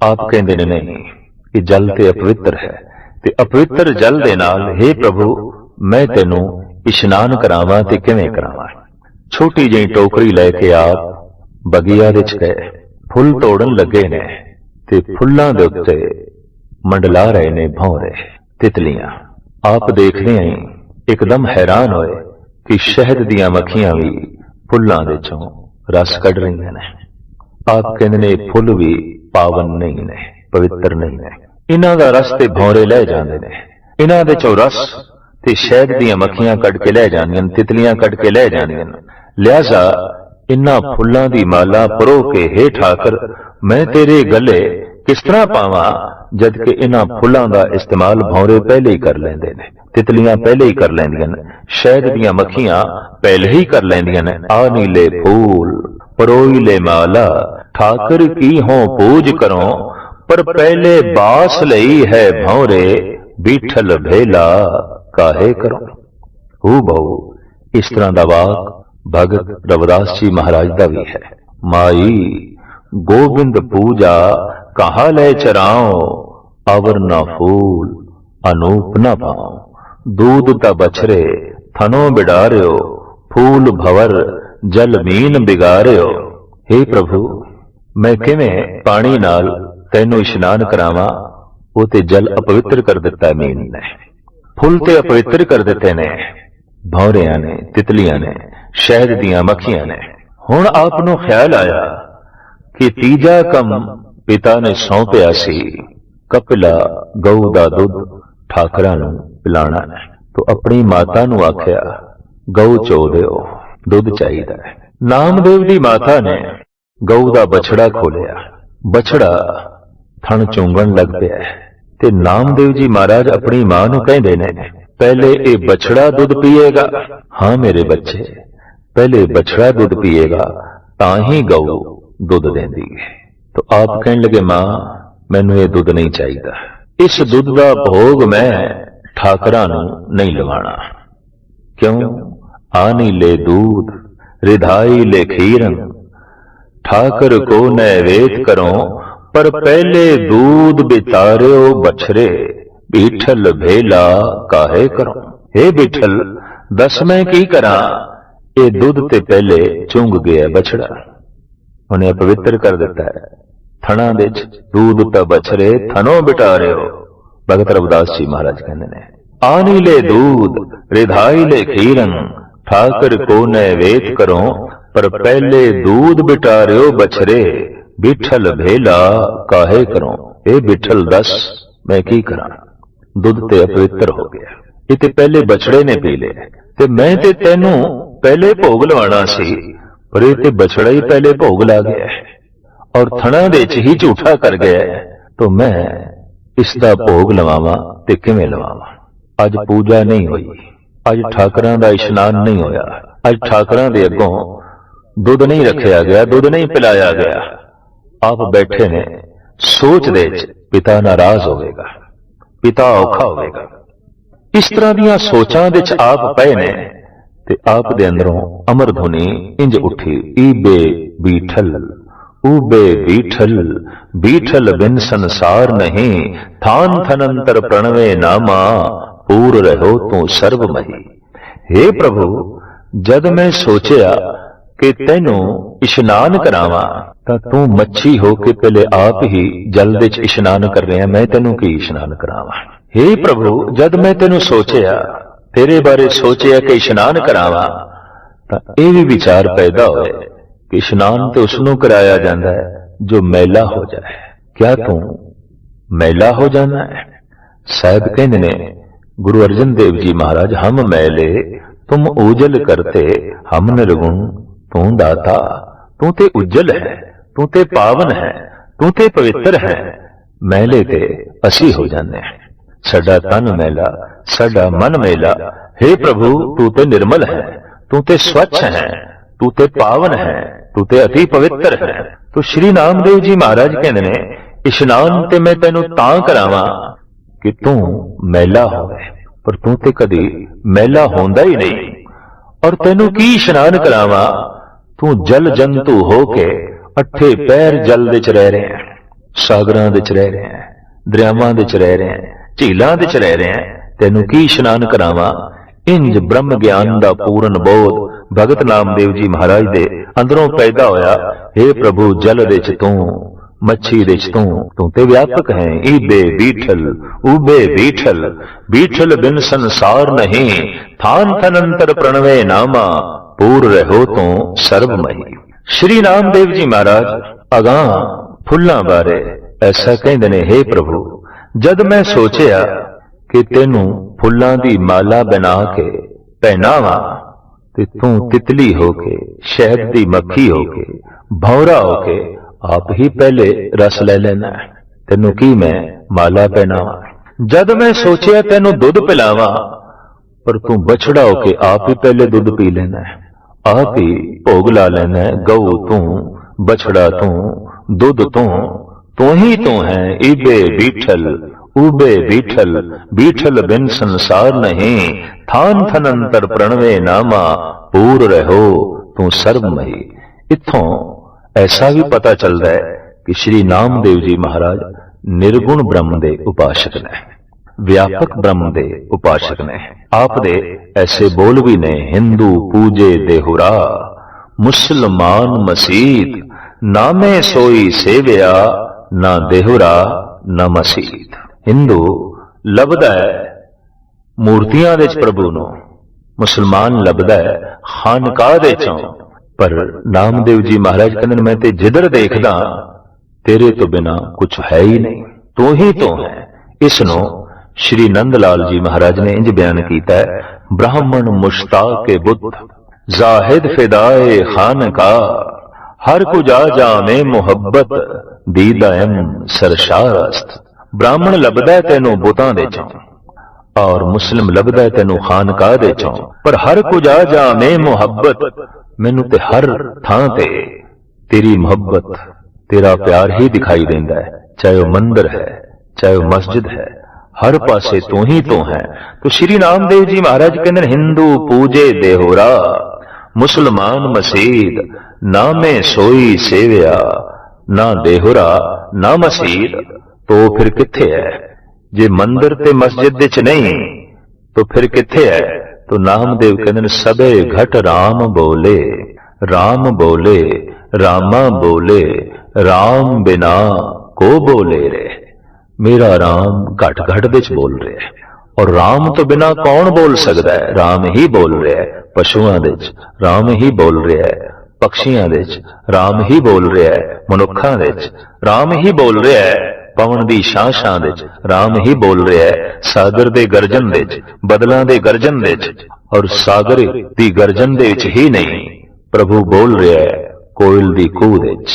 ਆਪ ਕਹਿੰਦੇ ਨੇ, ਨਹੀਂ, ਇਹ ਜਲ ਤੇ ਅਪਵਿੱਤਰ ਹੈ ਤੇ ਅਪਵਿੱਤਰ ਜਲ ਦੇ ਨਾਲ हे ਪ੍ਰਭੂ, ਮੈਂ ਤੈਨੂੰ ਇਸ਼ਨਾਨ ਕਰਾਵਾਂ ਤੇ ਕਿਵੇਂ ਕਰਾਵਾਂ? ਛੋਟੀ ਜਿਹੀ ਟੋਕਰੀ ਲੈ ਕੇ ਆਪ ਬਗੀਆ ਵਿੱਚ ਗਏ। ਫੁੱਲ ਤੋੜਨ ਲੱਗੇ ਨੇ ਤੇ ਫੁੱਲਾਂ ਦੇ ਉੱਤੇ ਮੰਡਲਾ ਰਹੇ ਨੇ ਭੌਰੇ ਤਿਤਲੀਆਂ। ਆਪ ਦੇਖਦੇ ਆਂ ਇੱਕਦਮ ਹੈਰਾਨ ਹੋਏ ਕਿ ਸ਼ਹਿਦ ਦੀਆਂ ਮੱਖੀਆਂ ਵੀ ਫੁੱਲਾਂ ਦੇ ਚੋਂ ਰਸ ਕੱਢ ਰਹੀਆਂ ਨੇ। ਆਪ ਕਹਿੰਦੇ ਨੇ ਫੁੱਲ ਵੀ ਪਾਵਨ ਨਹੀਂ ਨੇ, ਪਵਿੱਤਰ ਨਹੀਂ ਨੇ। ਇਹਨਾਂ ਦਾ ਰਸ ਤੇ ਭੌਰੇ ਲੈ ਜਾਂਦੇ ਨੇ। ਇਹਨਾਂ ਦੇ ਚੋਂ ਰਸ ਤੇ ਸ਼ਹਿਦ ਦੀਆਂ ਮੱਖੀਆਂ ਕੱਢ ਕੇ ਲੈ ਜਾਂਦੀਆਂ ਨੇ ਤਿਤਲੀਆਂ ਕੱਢ ਕੇ ਲੈ ਜਾਂਦੀਆਂ ਨੇ। ਲਿਆਜ਼ਾ ਇਨ੍ਹਾਂ ਫੁੱਲਾਂ ਦੀ ਮਾਲਾ ਪਰੋ ਕੇ, ਹੇ ਠਾਕਰ, ਮੈਂ ਤੇਰੇ ਗਲੇ ਕਿਸ ਤਰ੍ਹਾਂ ਪਾਵਾਂ? ਜਦ ਕਿ ਇਹਨਾਂ ਫੁੱਲਾਂ ਦਾ ਇਸਤੇਮਾਲ ਭੌਰੇ ਪਹਿਲੇ ਹੀ ਕਰ ਲੈਂਦੇ ਨੇ, ਤਿਤਲੀਆਂ ਪਹਿਲੇ ਹੀ ਕਰ ਲੈਂਦੀਆਂ ਨੇ, ਸ਼ਹਿਦ ਦੀਆਂ ਮੱਖੀਆਂ ਪਹਿਲੇ ਹੀ ਕਰ ਲੈਂਦੀਆਂ ਨੇ। ਆ ਨੀਲੇ ਫੂਲ, ਪਰੋਈ ਮਾਲਾ, ਠਾਕਰ ਕੀ ਹੋ ਪੂਜ ਕਰੋ? ਪਰ ਪਹਿਲੇ ਬਾਸ ਲਈ ਹੈ ਭੌਰੇ, ਬੀਠਲ ਭੇਲਾ ਕਾਹੇ ਕਰੋ? ਹੂ ਬਹੁ, ਇਸ ਤਰ੍ਹਾਂ ਦਾ ਵਾਕ ਭਗਤ ਰਵਿਦਾਸ ਜੀ ਮਹਾਰਾਜ ਦਾ ਵੀ ਹੈ। ਮਾਈ, ਗੋਬਿੰਦ ਪੂਜਾ ਕਹਾ ਲੈ ਚਰਾਓ ਅਵਰ ਨਾ ਫੂਲ, ਅਨੂਪ ਨਾ ਪਾਓ ਦੂਧ ਤਾ ਬਛਰੇ ਥਨੋ ਬਿਡਾਰਿਓ, ਫੂਲ ਭਵਰ, ਜਲ ਮੀਨ ਬਿਗਾਰਿਓ। हे ਪ੍ਰਭੂ, ਮੈਂ ਕਿਵੇਂ ਪਾਣੀ ਨਾਲ ਤੈਨੂੰ ਇਸ਼ਨਾਨ ਕਰਾਵਾਂ? ਉਹ ਤੇ ਜਲ ਅਪਵਿੱਤਰ ਕਰ ਦਿੱਤਾ ਮੀਨ ਨੇ। ਫੁੱਲ ਤੇ ਅਪਵਿੱਤਰ ਕਰ ਦਿੱਤੇ ਨੇ। ਭੌਰਿਆਂ ਨੇ, ਤਿਤਲੀਆਂ ਨੇ, ਸ਼ਹਿਦ ਦੀਆਂ ਮੱਖੀਆਂ ਨੇ। ਹੁਣ ਆਪ ਨੂੰ ਖਿਆਲ ਆਇਆ ਕਿ ਤੀਜਾ ਕੰਮ ਪਿਤਾ ਨੇ ਸੌਂਪਿਆ ਸੀ ਕਪਿਲਾ ਗਊ ਦਾ ਦੁੱਧ ਠਾਕਰਾਂ ਨੂੰ ਪਿਲਾਣਾ ਹੈ। ਤੋ ਆਪਣੀ ਮਾਤਾ ਨੂੰ ਆਖਿਆ, ਗਊ ਚੋ ਦਿਓ, ਦੁੱਧ ਚਾਹੀਦਾ ਹੈ। ਨਾਮਦੇਵ ਦੀ ਮਾਤਾ ਨੇ ਗਊ ਦਾ ਬਛੜਾ ਖੋਲਿਆ ਬਛੜਾ ਥਣ ਚੁੰਗਣ ਲੱਗ ਪਿਆ ਤੇ ਨਾਮਦੇਵ ਜੀ ਮਹਾਰਾਜ ਆਪਣੀ ਮਾਂ ਨੂੰ ਕਹਿੰਦੇ ਨੇ, ਪਹਿਲੇ ਇਹ ਬਛੜਾ ਦੁੱਧ ਪੀਏਗਾ। ਹਾਂ ਮੇਰੇ ਬੱਚੇ, ਪਹਿਲੇ ਬਛੜਾ ਦੁੱਧ ਪੀਏਗਾ, ਤਾਂ ਹੀ ਗਊ ਦੁੱਧ ਦਿੰਦੀ ਹੈ। ਤਾਂ ਆਪ ਕਹਿਣ ਲੱਗੇ ਮਾਂ ਮੈਨੂੰ ਇਹ ਦੁੱਧ ਨਹੀਂ ਚਾਹੀਦਾ। ਇਸ ਦੁੱਧ ਦਾ ਭੋਗ ਮੈਂ ਠਾਕਰਾਂ ਨੂੰ ਨਹੀਂ ਲਵਾਣਾ। ਕਿਉਂ? ਆਨੀ ਲੈ ਦੂਧ ਰਿਧਾਈ ਲੈ ਖੀਰਨ। ਠਾਕਰ ਕੋ ਨੈਵੇਦ ਕਰੋ ਪਰ ਪਹਿਲੇ ਦੂਧ ਬਿਤਾਰਿਓ ਬਛਰੇ। ਬੀਠਲ ਭੇਲਾ ਕਾਹੇ ਕਰੋ? हे ਬਿਠਲ ਦਸ ਮੈਂ ਕੀ ਕਰਾਂ? ਇਹ ਦੁੱਧ ਤੇ ਪਹਿਲੇ ਚੁੰਗ ਗਿਆ ਬਛੜਾ। ਉਹਨੇ ਪਵਿੱਤਰ ਕਰ ਦਿੱਤਾ ਹੈ। ਥਣਾ ਦੇ ਚ ਦੂਧ ਤਾਂ ਬਛਰੇ ਥਨੋਂ ਬਿਟਾਰਿਓ। ਭਗਤ ਰਵਿਦਾਸ ਜੀ ਮਹਾਰਾਜ ਕਹਿੰਦੇ ਨੇ ਆਨੀ ਲੈ ਦੂਧ ਰਿਧਾਈ ਲੈ ਖੀਰਨ, ਠਾਕਰ ਕੋ ਨੈਵੇਦ ਕਰੋ, ਪਰ ਪਹਿਲੇ ਦੂਧ ਬਿਟਾਰਿਓ ਬਛਰੇ, ਬਿਠਲ ਭੇਲਾ ਕਾਹੇ ਕਰੋ। ਇਹ ਬਿਠਲ ਦੱਸ, ਮੈਂ ਕੀ ਕਰਾਂ? ਦੁੱਧ ਤੇ ਅਪਵਿੱਤਰ ਹੋ ਗਿਆ। ਇਹ ਤੇ ਪਹਿਲੇ ਬਛੜੇ ਨੇ ਪੀ ਲਿਆ ਤੇ ਮੈਂ ਤੇ ਤੈਨੂੰ ਪਹਿਲੇ ਭੋਗ ਲਵਾਣਾ ਸੀ, ਪਰ ਇਹ ਤੇ ਬਛੜਾ ਹੀ ਪਹਿਲੇ ਭੋਗ ਲਾ ਗਿਆ ਹੈ। ਔਰ ਥਣਾ ਦੇ ਚ ਹੀ ਝੂਠਾ ਕਰ ਗਿਆ ਤਾਂ ਮੈਂ ਇਸ ਦਾ ਭੋਗ ਲਵਾਵਾਂ ਤੇ ਕਿਵੇਂ ਲਵਾਵਾਂ? ਅੱਜ ਪੂਜਾ ਨਹੀਂ ਹੋਈ। ਅੱਜ ਠਾਕਰਾਂ ਦਾ ਇਸ਼ਨਾਨ ਨਹੀਂ ਹੋਇਆ। ਅੱਜ ਠਾਕਰਾਂ ਦੇ ਅੱਗੋਂ ਦੁੱਧ ਨਹੀਂ ਰੱਖਿਆ ਗਿਆ ਦੁੱਧ ਨਹੀਂ ਪਿਲਾਇਆ ਗਿਆ। ਆਪ ਬੈਠੇ ਨੇ ਸੋਚਦੇ ਚ ਪਿਤਾ ਨਾਰਾਜ਼ ਹੋਵੇਗਾ। ਪਿਤਾ ਔਖਾ ਹੋਵੇਗਾ। ਇਸ ਤਰ੍ਹਾਂ ਦੀਆਂ ਸੋਚਾਂ ਵਿੱਚ ਆਪ ਪਏ ਨੇ ਤੇ ਆਪ ਦੇ ਅੰਦਰੋਂ ਅਮਰ ਧੁਨੀ ਇੰਜ ਉੱਠੀ ਈਬੇ ਬੀਠਲ। ਊਬੇ ਬੀਠਲ ਬੀਠਲ ਬਿਨ ਸੰਸਾਰ ਨਹੀਂ, ਥਾਨ ਥਨੰਤਰ ਪ੍ਰਣਵੇ ਨਾਮਾ, ਪੂਰ ਰਹੋ ਤੂੰ ਸਰਬ हे ਪ੍ਰਭੂ, ਜਦ ਮੈਂ ਸੋਚਿਆ ਕਿ ਤੈਨੂੰ ਇਸ਼ਨਾਨ ਕਰਾਵਾਂ, ਤਾਂ ਤੂੰ ਮੱਛੀ ਹੋ ਕੇ ਪਹਿਲੇ ਆਪ ਹੀ ਜਲ ਵਿੱਚ ਇਸ਼ਨਾਨ ਕਰ ਰਿਹਾ, ਮੈਂ ਤੈਨੂੰ ਕੀ ਇਸ਼ਨਾਨ ਕਰਾਵਾਂ? हे ਪ੍ਰਭੂ, ਜਦ ਮੈਂ ਤੈਨੂੰ ਸੋਚਿਆ, ਤੇਰੇ ਬਾਰੇ ਸੋਚਿਆ ਕਿ ਇਸ਼ਨਾਨ ਕਰਾਵਾਂ, ਤਾਂ ਇਹ ਵੀ ਵਿਚਾਰ ਪੈਦਾ ਹੋਇਆ ਇਸ਼ਨਾਨ ਤੇ ਉਸ ਨੂੰ ਕਰਾਇਆ ਜਾਂਦਾ ਹੈ, ਜੋ ਮੈਲਾ ਹੋ ਜਾਏ। ਕਿਆ ਤੂੰ ਮੈਲਾ ਹੋ ਜਾਣਾ ਹੈ? ਸਾਹਿਬ ਕਹਿੰਦੇ ਨੇ, ਗੁਰੂ ਅਰਜਨ ਦੇਵ ਜੀ ਮਹਾਰਾਜ, ਹਮ ਮੈਲੇ, ਤੁਮ ਉਜਲ ਕਰਤੇ, ਹਮ ਨਿਰਗੁਣ, ਤੂੰ ਦਾਤਾ, ਤੂੰ ਤੇ ਉਜਲ ਹੈ, ਤੂੰ ਤੇ ਪਾਵਨ ਹੈ, ਤੂੰ ਤੇ ਪਵਿੱਤਰ ਹੈ। ਮੈਲੇ ਤੇ ਅਸੀਂ ਹੋ ਜਾਂਦੇ ਹਾਂ। ਸਾਡਾ ਤਨ ਮੈਲਾ, ਸਾਡਾ ਮਨ ਮੈਲਾ हे ਪ੍ਰਭੂ, ਤੂੰ ਤੇ ਨਿਰਮਲ ਹੈ, ਤੂੰ ਤੇ ਸਵੱਛ ਹੈ। ਤੂੰ ਤੇ ਪਾਵਨ ਹੈ, ਤੂੰ ਤੇ ਅਤੀ ਪਵਿੱਤਰ ਹੈ। ਤੋ ਸ਼੍ਰੀ ਨਾਮਦੇਵ ਜੀ ਮਹਾਰਾਜ ਕਹਿੰਦੇ ਨੇ, ਇਸ਼ਨਾਨ ਤੇ ਮੈਂ ਤੈਨੂੰ ਤਾਂ ਕਰਾਵਾਂ ਕਿ ਤੂੰ ਮੈਲਾ ਹੋਵੇ। ਪਰ ਤੂੰ ਤੇ ਕਦੇ ਮੈਲਾ ਹੁੰਦਾ ਹੀ ਨਹੀਂ। ਔਰ ਤੈਨੂੰ ਕੀ ਇਸ਼ਨਾਨ ਕਰਾਵਾਂ? ਤੂੰ ਜਲ ਜੰਤੂ ਹੋ ਕੇ ਅੱਠੇ ਪੈਰ ਜਲ ਦੇ ਵਿੱਚ ਰਹਿ ਰਿਹਾ ਸਾਗਰਾਂ ਦੇ ਚ ਰਹਿ ਰਿਹਾ ਦਰਿਆਵਾਂ ਦੇ ਵਿੱਚ ਰਹਿ ਰਿਹਾ ਝੀਲਾਂ ਦੇ ਚ ਰਹਿ ਰਿਹਾ ਤੈਨੂੰ ਕੀ ਇਸ਼ਨਾਨ ਕਰਾਵਾਂ? ਇੰਜ ਬ੍ਰਹਮ ਗਿਆਨ ਦਾ ਪੂਰਨ ਬੋਧ ਭਗਤ ਨਾਮਦੇਵ ਜੀ ਮਹਾਰਾਜ ਦੇ ਅੰਦਰੋਂ ਪੈਦਾ ਹੋਇਆ हे ਪ੍ਰਭੂ ਜਲ ਰਿਚ ਤੂੰ, ਮੱਛੀ ਦੇ ਤੂੰ ਤੂੰ ਤੇ ਵਿਆਪਕ ਹੈ, ਈਬੇ ਬੀਠਲ ਉਬੇ ਬੀਠਲ ਬੀਠਲ ਬਿਨ ਸੰਸਾਰ ਨਹੀਂ, ਥਾਨ ਥਨੰਤਰ ਪ੍ਰਣਵੇ ਨਾਮਾ, ਪੂਰ ਰਹੋ ਤੂੰ ਸਰਬਮਈ ਸ਼੍ਰੀ ਨਾਮਦੇਵ ਜੀ ਮਹਾਰਾਜ, ਅਗਾਹ ਫੁੱਲਾਂ ਬਾਰੇ ਐਸਾ ਕਹਿੰਦੇ ਨੇ हे ਪ੍ਰਭੂ, ਜਦ ਮੈਂ ਸੋਚਿਆ ਕਿ ਤੈਨੂੰ ਫੁੱਲਾਂ ਦੀ ਮਾਲਾ ਬਣਾ ਕੇ ਪਹਿਨਾਵਾਂ ਤੂੰ ਤਿਤਲੀ ਹੋ ਕੇ, ਸ਼ਹਿਦ ਦੀ ਮੱਖੀ ਹੋ ਕੇ, ਭੌਰਾ ਹੋ ਕੇ ਆਪ ਹੀ ਪਹਿਲੇ ਰਸ ਲੈ ਲੈਣਾ ਤੈਨੂੰ ਕੀ ਮੈਂ ਮਾਲਾ ਪਹਿਨਾਵਾਂ? ਜਦ ਮੈਂ ਸੋਚਿਆ ਤੈਨੂੰ ਦੁੱਧ ਪਿਲਾਵਾਂ, ਪਰ ਤੂੰ ਬਛੜਾ ਹੋ ਕੇ ਆਪ ਹੀ ਪਹਿਲੇ ਦੁੱਧ ਪੀ ਲੈਣਾ ਆਪ ਹੀ ਭੋਗ ਲਾ ਲੈਣਾ ਗਊ ਤੂੰ, ਬਛੜਾ ਤੂੰ, ਦੁੱਧ ਤੂੰ ਤੂੰ ਹੀ ਤੂੰ ਹੈ, ਈਬੇ ਬੀਠਲ ਉਬੇ ਬੀਠਲ ਬੀਠਲ ਬਿਨ ਸੰਸਾਰ ਨਹੀਂ ਥਾਨ ਥਨੰਤਰ ਪ੍ਰਣਵੇ ਨਾਮਾ ਪੂਰ ਰਹੋ ਤੂੰ ਸਰਬਮਈ ਇੱਥੋਂ ਐਸਾ ਵੀ ਪਤਾ ਚੱਲਦਾ ਹੈ ਕਿ ਸ਼੍ਰੀ ਨਾਮਦੇਵ ਜੀ ਮਹਾਰਾਜ ਨਿਰਗੁਣ ਬ੍ਰਹਮ ਦੇ ਉਪਾਸ਼ਕ ਨੇ ਵਿਆਪਕ ਬ੍ਰਹਮ ਦੇ ਉਪਾਸ਼ਕ ਨੇ ਆਪ ਦੇ ਐਸੇ ਬੋਲ ਵੀ ਨੇ ਹਿੰਦੂ ਪੂਜੇ ਦੇਹੁਰਾ ਮੁਸਲਮਾਨ ਮਸੀਤ ਨਾਮੇ ਸੋਈ ਸੇਵਿਆ ਨਾ ਦੇਹੁਰਾ ਨਾ ਮਸੀਤ ਹਿੰਦੂ ਲੱਭਦਾ ਹੈ ਮੂਰਤੀਆਂ ਦੇ ਪ੍ਰਭੂ ਨੂੰ, ਮੁਸਲਮਾਨ ਲੱਭਦਾ ਹੈ ਖਾਨਕਾਹ ਦੇ ਚੋਂ ਪਰ ਨਾਮਦੇਵ ਜੀ ਮਹਾਰਾਜ ਕਹਿੰਦੇ ਮੈਂ ਤੇ ਜਿੱਧਰ ਦੇਖਦਾ, ਤੇਰੇ ਤੋਂ ਬਿਨਾ ਕੁਝ ਹੈ ਹੀ ਨਹੀਂ। ਤੂੰ ਹੀ ਤੂੰ ਹੈ। ਇਸ ਨੂੰ ਸ਼੍ਰੀ ਨੰਦ ਲਾਲ ਜੀ ਮਹਾਰਾਜ ਨੇ ਇੰਜ ਬਿਆਨ ਕੀਤਾ ਹੈ, ਬ੍ਰਾਹਮਣ ਮੁਸ਼ਤਾਕ ਕੇ ਬੁੱਧ, ਜ਼ਾਹਿਦ ਫਿਦਾਏ ਖਾਨਕਾ, ਹਰ ਕੁ ਜਾ ਜਾਵੇਂ ਮੁਹੱਬਤ ਦੀਦਾਇਮ ਸਰਸ਼ਾਰਸਤ। ਬ੍ਰਾਹਮਣ ਲੱਭਦਾ ਤੈਨੂੰ ਬੁੱਤਾਂ ਦੇ ਚੋਂ, ਔਰ ਮੁਸਲਿਮ ਲੱਭਦਾ ਤੈਨੂੰ ਖਾਨਕਾਹ ਦੇ ਚੋਂ। ਪਰ ਹਰ ਕੁਝ ਆ ਜਾਵੇਂ ਮੁਹੱਬਤ, ਮੈਨੂੰ ਤੇ ਹਰ ਥਾਂ ਤੇ ਤੇਰੀ ਮੁਹੱਬਤ, ਤੇਰਾ ਪਿਆਰ ਹੀ ਦਿਖਾਈ ਦਿੰਦਾ ਹੈ। ਚਾਹੇ ਉਹ ਮੰਦਰ ਹੈ, ਚਾਹੇ ਉਹ ਮਸਜਿਦ ਹੈ, ਹਰ ਪਾਸੇ ਤੂੰ ਹੀ ਤੂੰ ਹੈ। ਤੋ ਸ਼੍ਰੀ ਨਾਮਦੇਵ ਜੀ ਮਹਾਰਾਜ ਕਹਿੰਦੇ ਨੇ, ਹਿੰਦੂ ਪੂਜੇ ਦੇਹੋਰਾ ਮੁਸਲਮਾਨ ਮਸੀਦ ਨਾਮੇ ਸੋਈ ਸੇਵਿਆ, ਨਾ ਦੇਹੋਰਾ ਨਾ ਮਸੀਦ। ਤੋ ਫਿਰ ਕਿੱਥੇ ਹੈ? ਜੇ ਮੰਦਰ ਤੇ ਮਸਜਿਦ ਵਿੱਚ ਨਹੀਂ, ਤੋ ਫਿਰ ਕਿੱਥੇ ਹੈ? ਤੋ ਨਾਮਦੇਵ ਕਹਿੰਦੇ ਨੇ, ਸਭੇ ਘਟ RAM ਬੋਲੇ RAM ਬੋਲੇ, ਰਾਮਾ ਬੋਲੇ RAM ਬਿਨਾ ਕੋ ਬੋਲੇ ਰੇ ਮੇਰਾ RAM ਘਟ ਘਟ ਵਿੱਚ ਬੋਲ ਰਿਹਾ ਹੈ। ਔਰ RAM ਤੋਂ ਬਿਨਾ ਕੌਣ ਬੋਲ ਸਕਦਾ ਹੈ? RAM ਹੀ ਬੋਲ ਰਿਹਾ ਹੈ। ਪਸ਼ੂਆਂ ਦੇ ਵਿੱਚ RAM ਹੀ ਬੋਲ ਰਿਹਾ ਹੈ। ਪਕਸ਼ੀਆਂ ਦੇ ਵਿੱਚ RAM ਹੀ ਬੋਲ ਰਿਹਾ ਹੈ। ਮਨੁੱਖਾਂ ਦੇ ਵਿੱਚ RAM ਹੀ ਬੋਲ ਰਿਹਾ ਹੈ। ਪਵਨ ਦੀ ਸ਼ਾਂ ਸ਼ਾਂ ਦੇ ਵਿੱਚ ਰਾਮ ਹੀ ਬੋਲ ਰਿਹਾ ਹੈ, ਸਾਗਰ ਦੇ ਗਰਜਨ ਦੇ ਵਿੱਚ, ਬਦਲਾਂ ਦੇ ਗਰਜਨ ਦੇ ਵਿੱਚ, ਔਰ ਸਾਗਰ ਦੀ ਗਰਜਨ ਦੇ ਵਿੱਚ ਹੀ ਨਹੀਂ, ਪ੍ਰਭੂ ਬੋਲ ਰਿਹਾ ਹੈ, ਕੋਇਲ ਦੀ ਕੂਹ ਦੇ ਵਿੱਚ,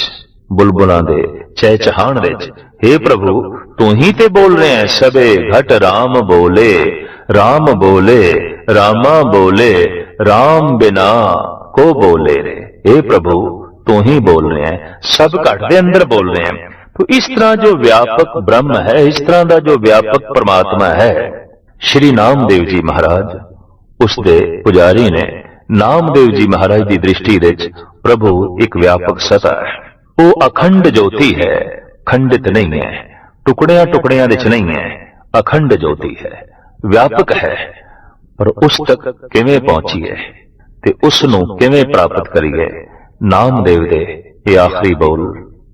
ਬੁਲਬੁਲਾਂ ਦੇ ਚਹਿਚਹਾਣ ਦੇ ਵਿੱਚ हे ਪ੍ਰਭੂ, ਤੂੰ ਹੀ ਤੇ ਬੋਲ ਰਿਹਾ ਹੈ, ਸਭੇ ਘਟ ਰਾਮ ਬੋਲੇ ਰਾਮ ਬੋਲੇ, ਰਾਮਾ ਬੋਲੇ, ਰਾਮ ਬਿਨਾ ਕੋ ਬੋਲੇ ਰੇ हे ਪ੍ਰਭੂ, ਤੂੰ ਹੀ ਬੋਲ ਰਿਹਾ ਹੈ, ਸਭ ਘਟ ਦੇ ਅੰਦਰ ਬੋਲ ਰਹੇ ਹੈ। तो इस तरह जो व्यापक ब्रह्म है इस तरह का जो व्यापक परमात्मा है श्री नामदेव जी महाराज उसके पुजारी ने नामदेव जी महाराज की दृष्टि ਦੇ ਵਿੱਚ ਪ੍ਰਭੂ ਇੱਕ ਵਿਆਪਕ ਸਤਾ ਹੈ ਉਹ ਅਖੰਡ ਜੋਤੀ ਹੈ ਖੰਡਿਤ ਨਹੀਂ ਹੈ ਟੁਕੜਿਆਂ ਟੁਕੜਿਆਂ ਵਿੱਚ ਨਹੀਂ ਹੈ ਅਖੰਡ ਜੋਤੀ ਹੈ ਵਿਆਪਕ ਹੈ ਪਰ ਉਸ ਤੱਕ ਕਿਵੇਂ ਪਹੁੰਚੀਏ ਤੇ ਉਸ ਨੂੰ ਕਿਵੇਂ ਪ੍ਰਾਪਤ ਕਰੀਏ ਨਾਮਦੇਵ ਦੇ ਇਹ ਆਖਰੀ ਬੋਲ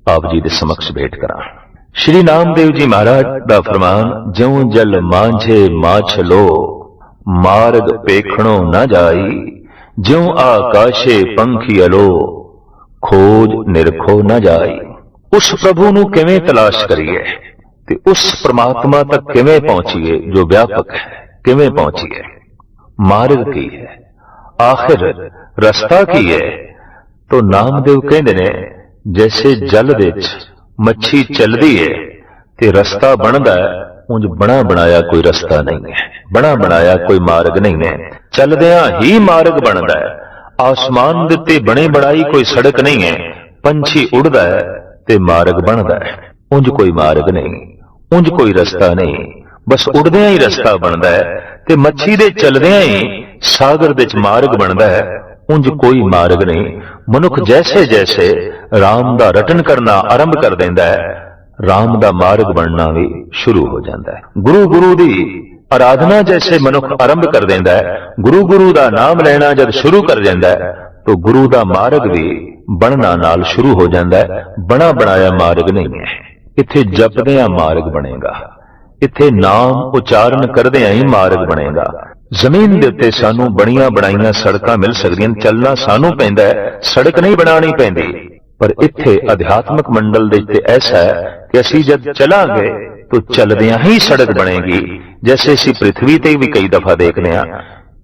ਆਪ ਜੀ ਦੇ ਸਮਕਸ਼ ਭੇਟ ਕਰਾਂ। ਸ਼੍ਰੀ ਨਾਮਦੇਵ ਜੀ ਮਹਾਰਾਜ ਦਾ ਫਰਮਾਨ, ਜਿਉ ਜਲ ਮਾਂਝੇ ਮਾਛ ਲੋ ਮਾਰਗ ਪੇਖਣੋ ਨਾ ਜਾਈ, ਜਿਉ ਆਕਾਸ਼ੇ ਪੰਖੀ ਅਲੋ, ਖੋਜ ਨਿਰਖੋ ਨਾ ਜਾਈ। ਉਸ ਪ੍ਰਭੂ ਨੂੰ ਕਿਵੇਂ ਤਲਾਸ਼ ਕਰੀਏ ਤੇ ਉਸ ਪ੍ਰਮਾਤਮਾ ਤੱਕ ਕਿਵੇਂ ਪਹੁੰਚੀਏ, ਜੋ ਵਿਆਪਕ ਹੈ, ਕਿਵੇਂ ਪਹੁੰਚੀਏ? ਮਾਰਗ ਕੀ ਹੈ? ਆਖਿਰ ਰਸਤਾ ਕੀ ਹੈ? ਤੋ ਨਾਮਦੇਵ ਕਹਿੰਦੇ ਨੇ ਜੈਸੇ ਜਲ ਵਿੱਚ ਮੱਛੀ ਚੱਲਦੀ ਹੈ ਤੇ ਰਸਤਾ ਬਣਦਾ ਹੈ ਉਂਝ ਬਣਾ ਬਣਾਇਆ ਕੋਈ ਰਸਤਾ ਨਹੀਂ ਹੈ ਬਣਾ ਬਣਾਇਆ ਕੋਈ ਮਾਰਗ ਨਹੀਂ ਹੈ ਚੱਲਦਿਆਂ ਹੀ ਮਾਰਗ ਬਣਦਾ ਹੈ ਆਸਮਾਨ ਦੇ ਤੇ ਬਣੇ ਬਣਾਈ ਕੋਈ ਸੜਕ ਨਹੀਂ ਹੈ ਪੰਛੀ ਉੱਡਦਾ ਹੈ ਤੇ ਮਾਰਗ ਬਣਦਾ ਹੈ ਉਂਝ ਕੋਈ ਮਾਰਗ ਨਹੀਂ, ਉਂਝ ਕੋਈ ਰਸਤਾ ਨਹੀਂ। ਬਸ ਉੱਡਦਿਆਂ ਹੀ ਰਸਤਾ ਬਣਦਾ ਹੈ ਤੇ ਮੱਛੀ ਦੇ ਚੱਲਦਿਆਂ ਹੀ ਸਾਗਰ ਦੇ ਵਿੱਚ ਮਾਰਗ ਬਣਦਾ ਹੈ ਉਂਝ ਕੋਈ ਮਾਰਗ ਨਹੀਂ। ਮਨੁੱਖ ਜੈਸੇ ਜੈਸੇ RAM ਦਾ ਰਟਨ ਕਰਨਾ ਆਰੰਭ ਕਰ ਦਿੰਦਾ ਹੈ। RAM ਦਾ ਮਾਰਗ ਬਣਨਾ ਵੀ ਸ਼ੁਰੂ ਹੋ ਜਾਂਦਾ ਹੈ। ਗੁਰੂ ਗੁਰੂ ਦੀ ਆਰਾਧਨਾ ਜੈਸੇ ਮਨੁੱਖ ਆਰੰਭ ਕਰ ਦਿੰਦਾ ਹੈ। ਗੁਰੂ ਗੁਰੂ ਦਾ ਨਾਮ ਲੈਣਾ ਜਦ ਸ਼ੁਰੂ ਕਰ ਦਿੰਦਾ ਹੈ ਤਾਂ ਗੁਰੂ ਦਾ ਮਾਰਗ ਵੀ ਬਣਨਾ ਨਾਲ ਸ਼ੁਰੂ ਹੋ ਜਾਂਦਾ ਹੈ। ਬਣਾ ਬਣਾਇਆ ਮਾਰਗ ਨਹੀਂ ਹੈ। ਇੱਥੇ ਜਪਦਿਆਂ ਮਾਰਗ ਬਣੇਗਾ। ਇੱਥੇ ਨਾਮ ਉਚਾਰਨ ਕਰਦਿਆਂ ਹੀ ਮਾਰਗ ਬਣੇਗਾ। ਜ਼ਮੀਨ ਦੇ ਉੱਤੇ ਸਾਨੂੰ ਬਣੀਆਂ ਬਣਾਈਆਂ ਸੜਕਾਂ ਮਿਲ ਸਕਦੀਆਂ ਚੱਲਣਾ ਸਾਨੂੰ ਪੈਂਦਾ ਹੈ, ਸੜਕ ਨਹੀਂ ਬਣਾਉਣੀ ਪੈਂਦੀ। ਪਰ ਇੱਥੇ ਅਧਿਆਤਮਕ ਮੰਡਲ ਦੇ ਉੱਤੇ ਐਸਾ ਹੈ ਕਿ ਅਸੀਂ ਜਦ ਚਲਾਂਗੇ ਤਾਂ ਚਲਦਿਆਂ ਹੀ ਸੜਕ ਬਣੇਗੀ। ਜੈਸੇ ਅਸੀਂ ਪ੍ਰithvi ਤੇ ਵੀ ਕਈ ਦਫਾ ਦੇਖਦੇ ਹਾਂ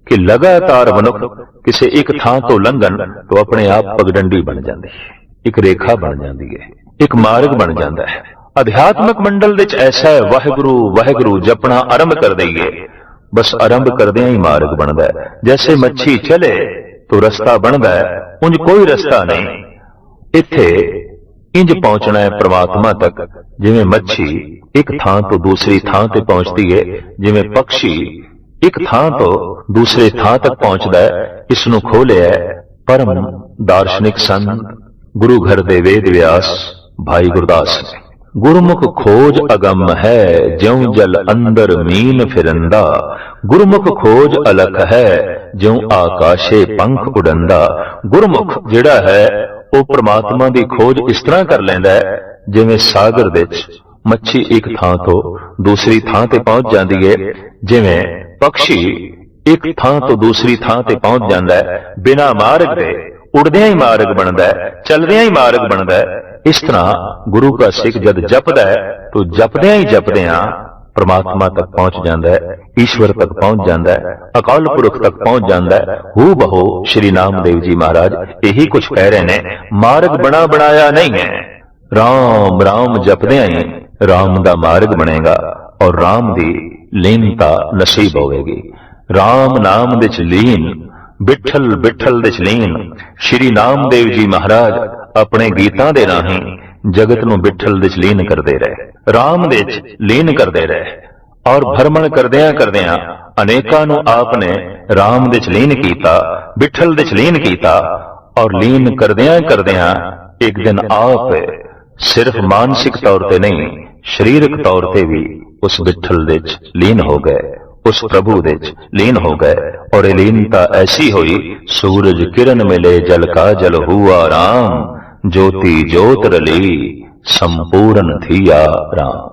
ਕਿ ਲਗਾਤਾਰ ਮਨੁੱਖ ਕਿਸੇ ਇੱਕ ਥਾਂ ਤੋਂ ਲੰਘਣ ਤਾਂ ਆਪਣੇ ਆਪ ਪਗਡੰਡੀ ਬਣ ਜਾਂਦੀ ਹੈ। ਇੱਕ ਰੇਖਾ ਬਣ ਜਾਂਦੀ ਹੈ, ਇੱਕ ਮਾਰਗ ਬਣ ਜਾਂਦਾ ਹੈ। ਅਧਿਆਤਮਕ ਮੰਡਲ ਵਿੱਚ ਐਸਾ ਹੈ, ਵਾਹਿਗੁਰੂ ਵਾਹਿਗੁਰੂ ਜਪਣਾ ਆਰੰਭ ਕਰ ਦਈਏ। ਬਸ ਆਰੰਭ ਕਰਦਿਆਂ ਹੀ ਮਾਰਗ ਬਣਦਾ ਹੈ। ਜੈਸੇ ਮੱਛੀ ਚਲੇ, ਤਾਂ ਰਸਤਾ ਬਣਦਾ ਹੈ। ਉਂਝ ਕੋਈ ਰਸਤਾ ਨਹੀਂ। ਇੱਥੇ ਇੰਜ ਪਹੁੰਚਣਾ ਹੈ ਪ੍ਰਮਾਤਮਾ ਤੱਕ। ਜਿਵੇਂ ਮੱਛੀ ਇੱਕ ਥਾਂ ਤੋਂ ਦੂਸਰੀ ਥਾਂ ਤੇ ਪਹੁੰਚਦੀ ਹੈ, ਜਿਵੇਂ ਪੰਛੀ ਇੱਕ ਥਾਂ ਤੋਂ ਦੂਸਰੇ ਥਾਂ ਤੱਕ ਪਹੁੰਚਦਾ ਹੈ ਇਸ ਨੂੰ ਖੋਲਿਆ ਪਰਮ ਦਾਰਸ਼ਨਿਕ ਸੰਤ ਗੁਰੂ ਘਰ ਦੇ ਵੇਦ ਵਿਆਸ, ਭਾਈ ਗੁਰਦਾਸ ਨੇ। ਗੁਰਮੁਖ ਖੋਜ ਅਗੰਮ ਹੈ, ਜਿਉ ਜਲ ਅੰਦਰ ਮੀਨ ਫਿਰੰਦਾ। ਗੁਰਮੁਖ ਖੋਜ ਅਲਖ ਹੈ, ਜਿਉ ਆਕਾਸ਼ੇ ਪੰਖ ਉਡੰਦਾ। ਗੁਰਮੁਖ ਜਿਹੜਾ ਹੈ, ਉਹ ਪ੍ਰਮਾਤਮਾ ਦੀ ਖੋਜ ਇਸ ਤਰ੍ਹਾਂ ਕਰ ਲੈਂਦਾ ਹੈ, ਜਿਵੇਂ ਸਾਗਰ ਵਿੱਚ ਮੱਛੀ ਇੱਕ ਥਾਂ ਤੋਂ ਦੂਸਰੀ ਥਾਂ ਤੇ ਪਹੁੰਚ ਜਾਂਦੀ ਹੈ, ਜਿਵੇਂ ਪੰਛੀ ਇੱਕ ਥਾਂ ਤੋਂ ਦੂਸਰੀ ਥਾਂ ਤੇ ਪਹੁੰਚ ਜਾਂਦਾ ਹੈ। ਬਿਨਾ ਮਾਰਗ ਦੇ ਉੜਦਿਆਂ ਹੀ ਮਾਰਗ ਬਣਦਾ ਹੈ, ਚਲਦਿਆਂ ਹੀ ਮਾਰਗ ਬਣਦਾ ਹੈ। ਇਸ ਤਰ੍ਹਾਂ ਗੁਰੂ ਦਾ ਸਿੱਖ ਜਦ ਜਪਦਾ ਹੈ, ਤਾਂ ਜਪਦਿਆਂ ਹੀ ਜਪਦਿਆਂ ਪਰਮਾਤਮਾ ਤੱਕ ਪਹੁੰਚ ਜਾਂਦਾ ਹੈ, ਈਸ਼ਵਰ ਤੱਕ ਪਹੁੰਚ ਜਾਂਦਾ ਹੈ, ਅਕਾਲ ਪੁਰਖ ਤੱਕ ਪਹੁੰਚ ਜਾਂਦਾ ਹੈ ਹੂ ਬਹੋ ਸ਼੍ਰੀ ਨਾਮਦੇਵ ਜੀ ਮਹਾਰਾਜ ਇਹੀ ਕੁਝ ਕਹਿ ਰਹੇ ਨੇ, ਮਾਰਗ ਬਣਾ ਬਣਾਇਆ ਨਹੀਂ ਹੈ। ਰਾਮ ਰਾਮ ਜਪਦਿਆਂ ਹੀ ਰਾਮ ਦਾ ਮਾਰਗ ਬਣੇਗਾ ਔਰ ਰਾਮ ਦੀ ਲੀਨਤਾ ਨਸੀਬ ਹੋਵੇਗੀ। ਰਾਮ ਨਾਮ ਵਿੱਚ ਲੀਨ, ਬਿਠਲ ਬਿਠਲ ਵਿੱਚ ਲੀਨ, ਸ਼੍ਰੀ ਨਾਮਦੇਵ ਜੀ ਮਹਾਰਾਜ ਆਪਣੇ ਗੀਤਾਂ ਦੇ ਰਾਹੀਂ ਜਗਤ ਨੂੰ ਬਿਠਲ ਵਿੱਚ ਲੀਨ ਕਰਦੇ ਰਹੇ। ਰਾਮ ਵਿੱਚ ਲੀਨ ਕਰਦੇ ਰਹੇ। ਔਰ ਭਰਮਣ ਕਰਦਿਆਂ ਕਰਦਿਆਂ ਅਨੇਕਾਂ ਨੂੰ ਆਪ ਨੇ ਰਾਮ ਵਿੱਚ ਲੀਨ ਕੀਤਾ ਬਿਠਲ ਵਿੱਚ ਲੀਨ ਕੀਤਾ ਔਰ ਲੀਨ ਕਰਦਿਆਂ ਕਰਦਿਆਂ ਇੱਕ ਦਿਨ ਆਪ ਸਿਰਫ ਮਾਨਸਿਕ ਤੌਰ ਤੇ ਨਹੀਂ ਸਰੀਰਕ ਤੌਰ ਤੇ ਵੀ ਉਸ ਬਿਠਲ ਵਿੱਚ ਲੀਨ ਹੋ ਗਏ ਉਸ ਪ੍ਰਭੂ ਦੇ ਵਿੱਚ ਲੀਨ ਹੋ ਗਏ। ਔਰ ਇਹ ਲੀਨਤਾ ਐਸੀ ਹੋਈ ਸੂਰਜ ਕਿਰਨ ਮਿਲੇ ਜਲ ਕਾ ਜਲ ਹੁਆ ਰਾਮ। ज्योति ज्योत रली संपूर्ण थिया राम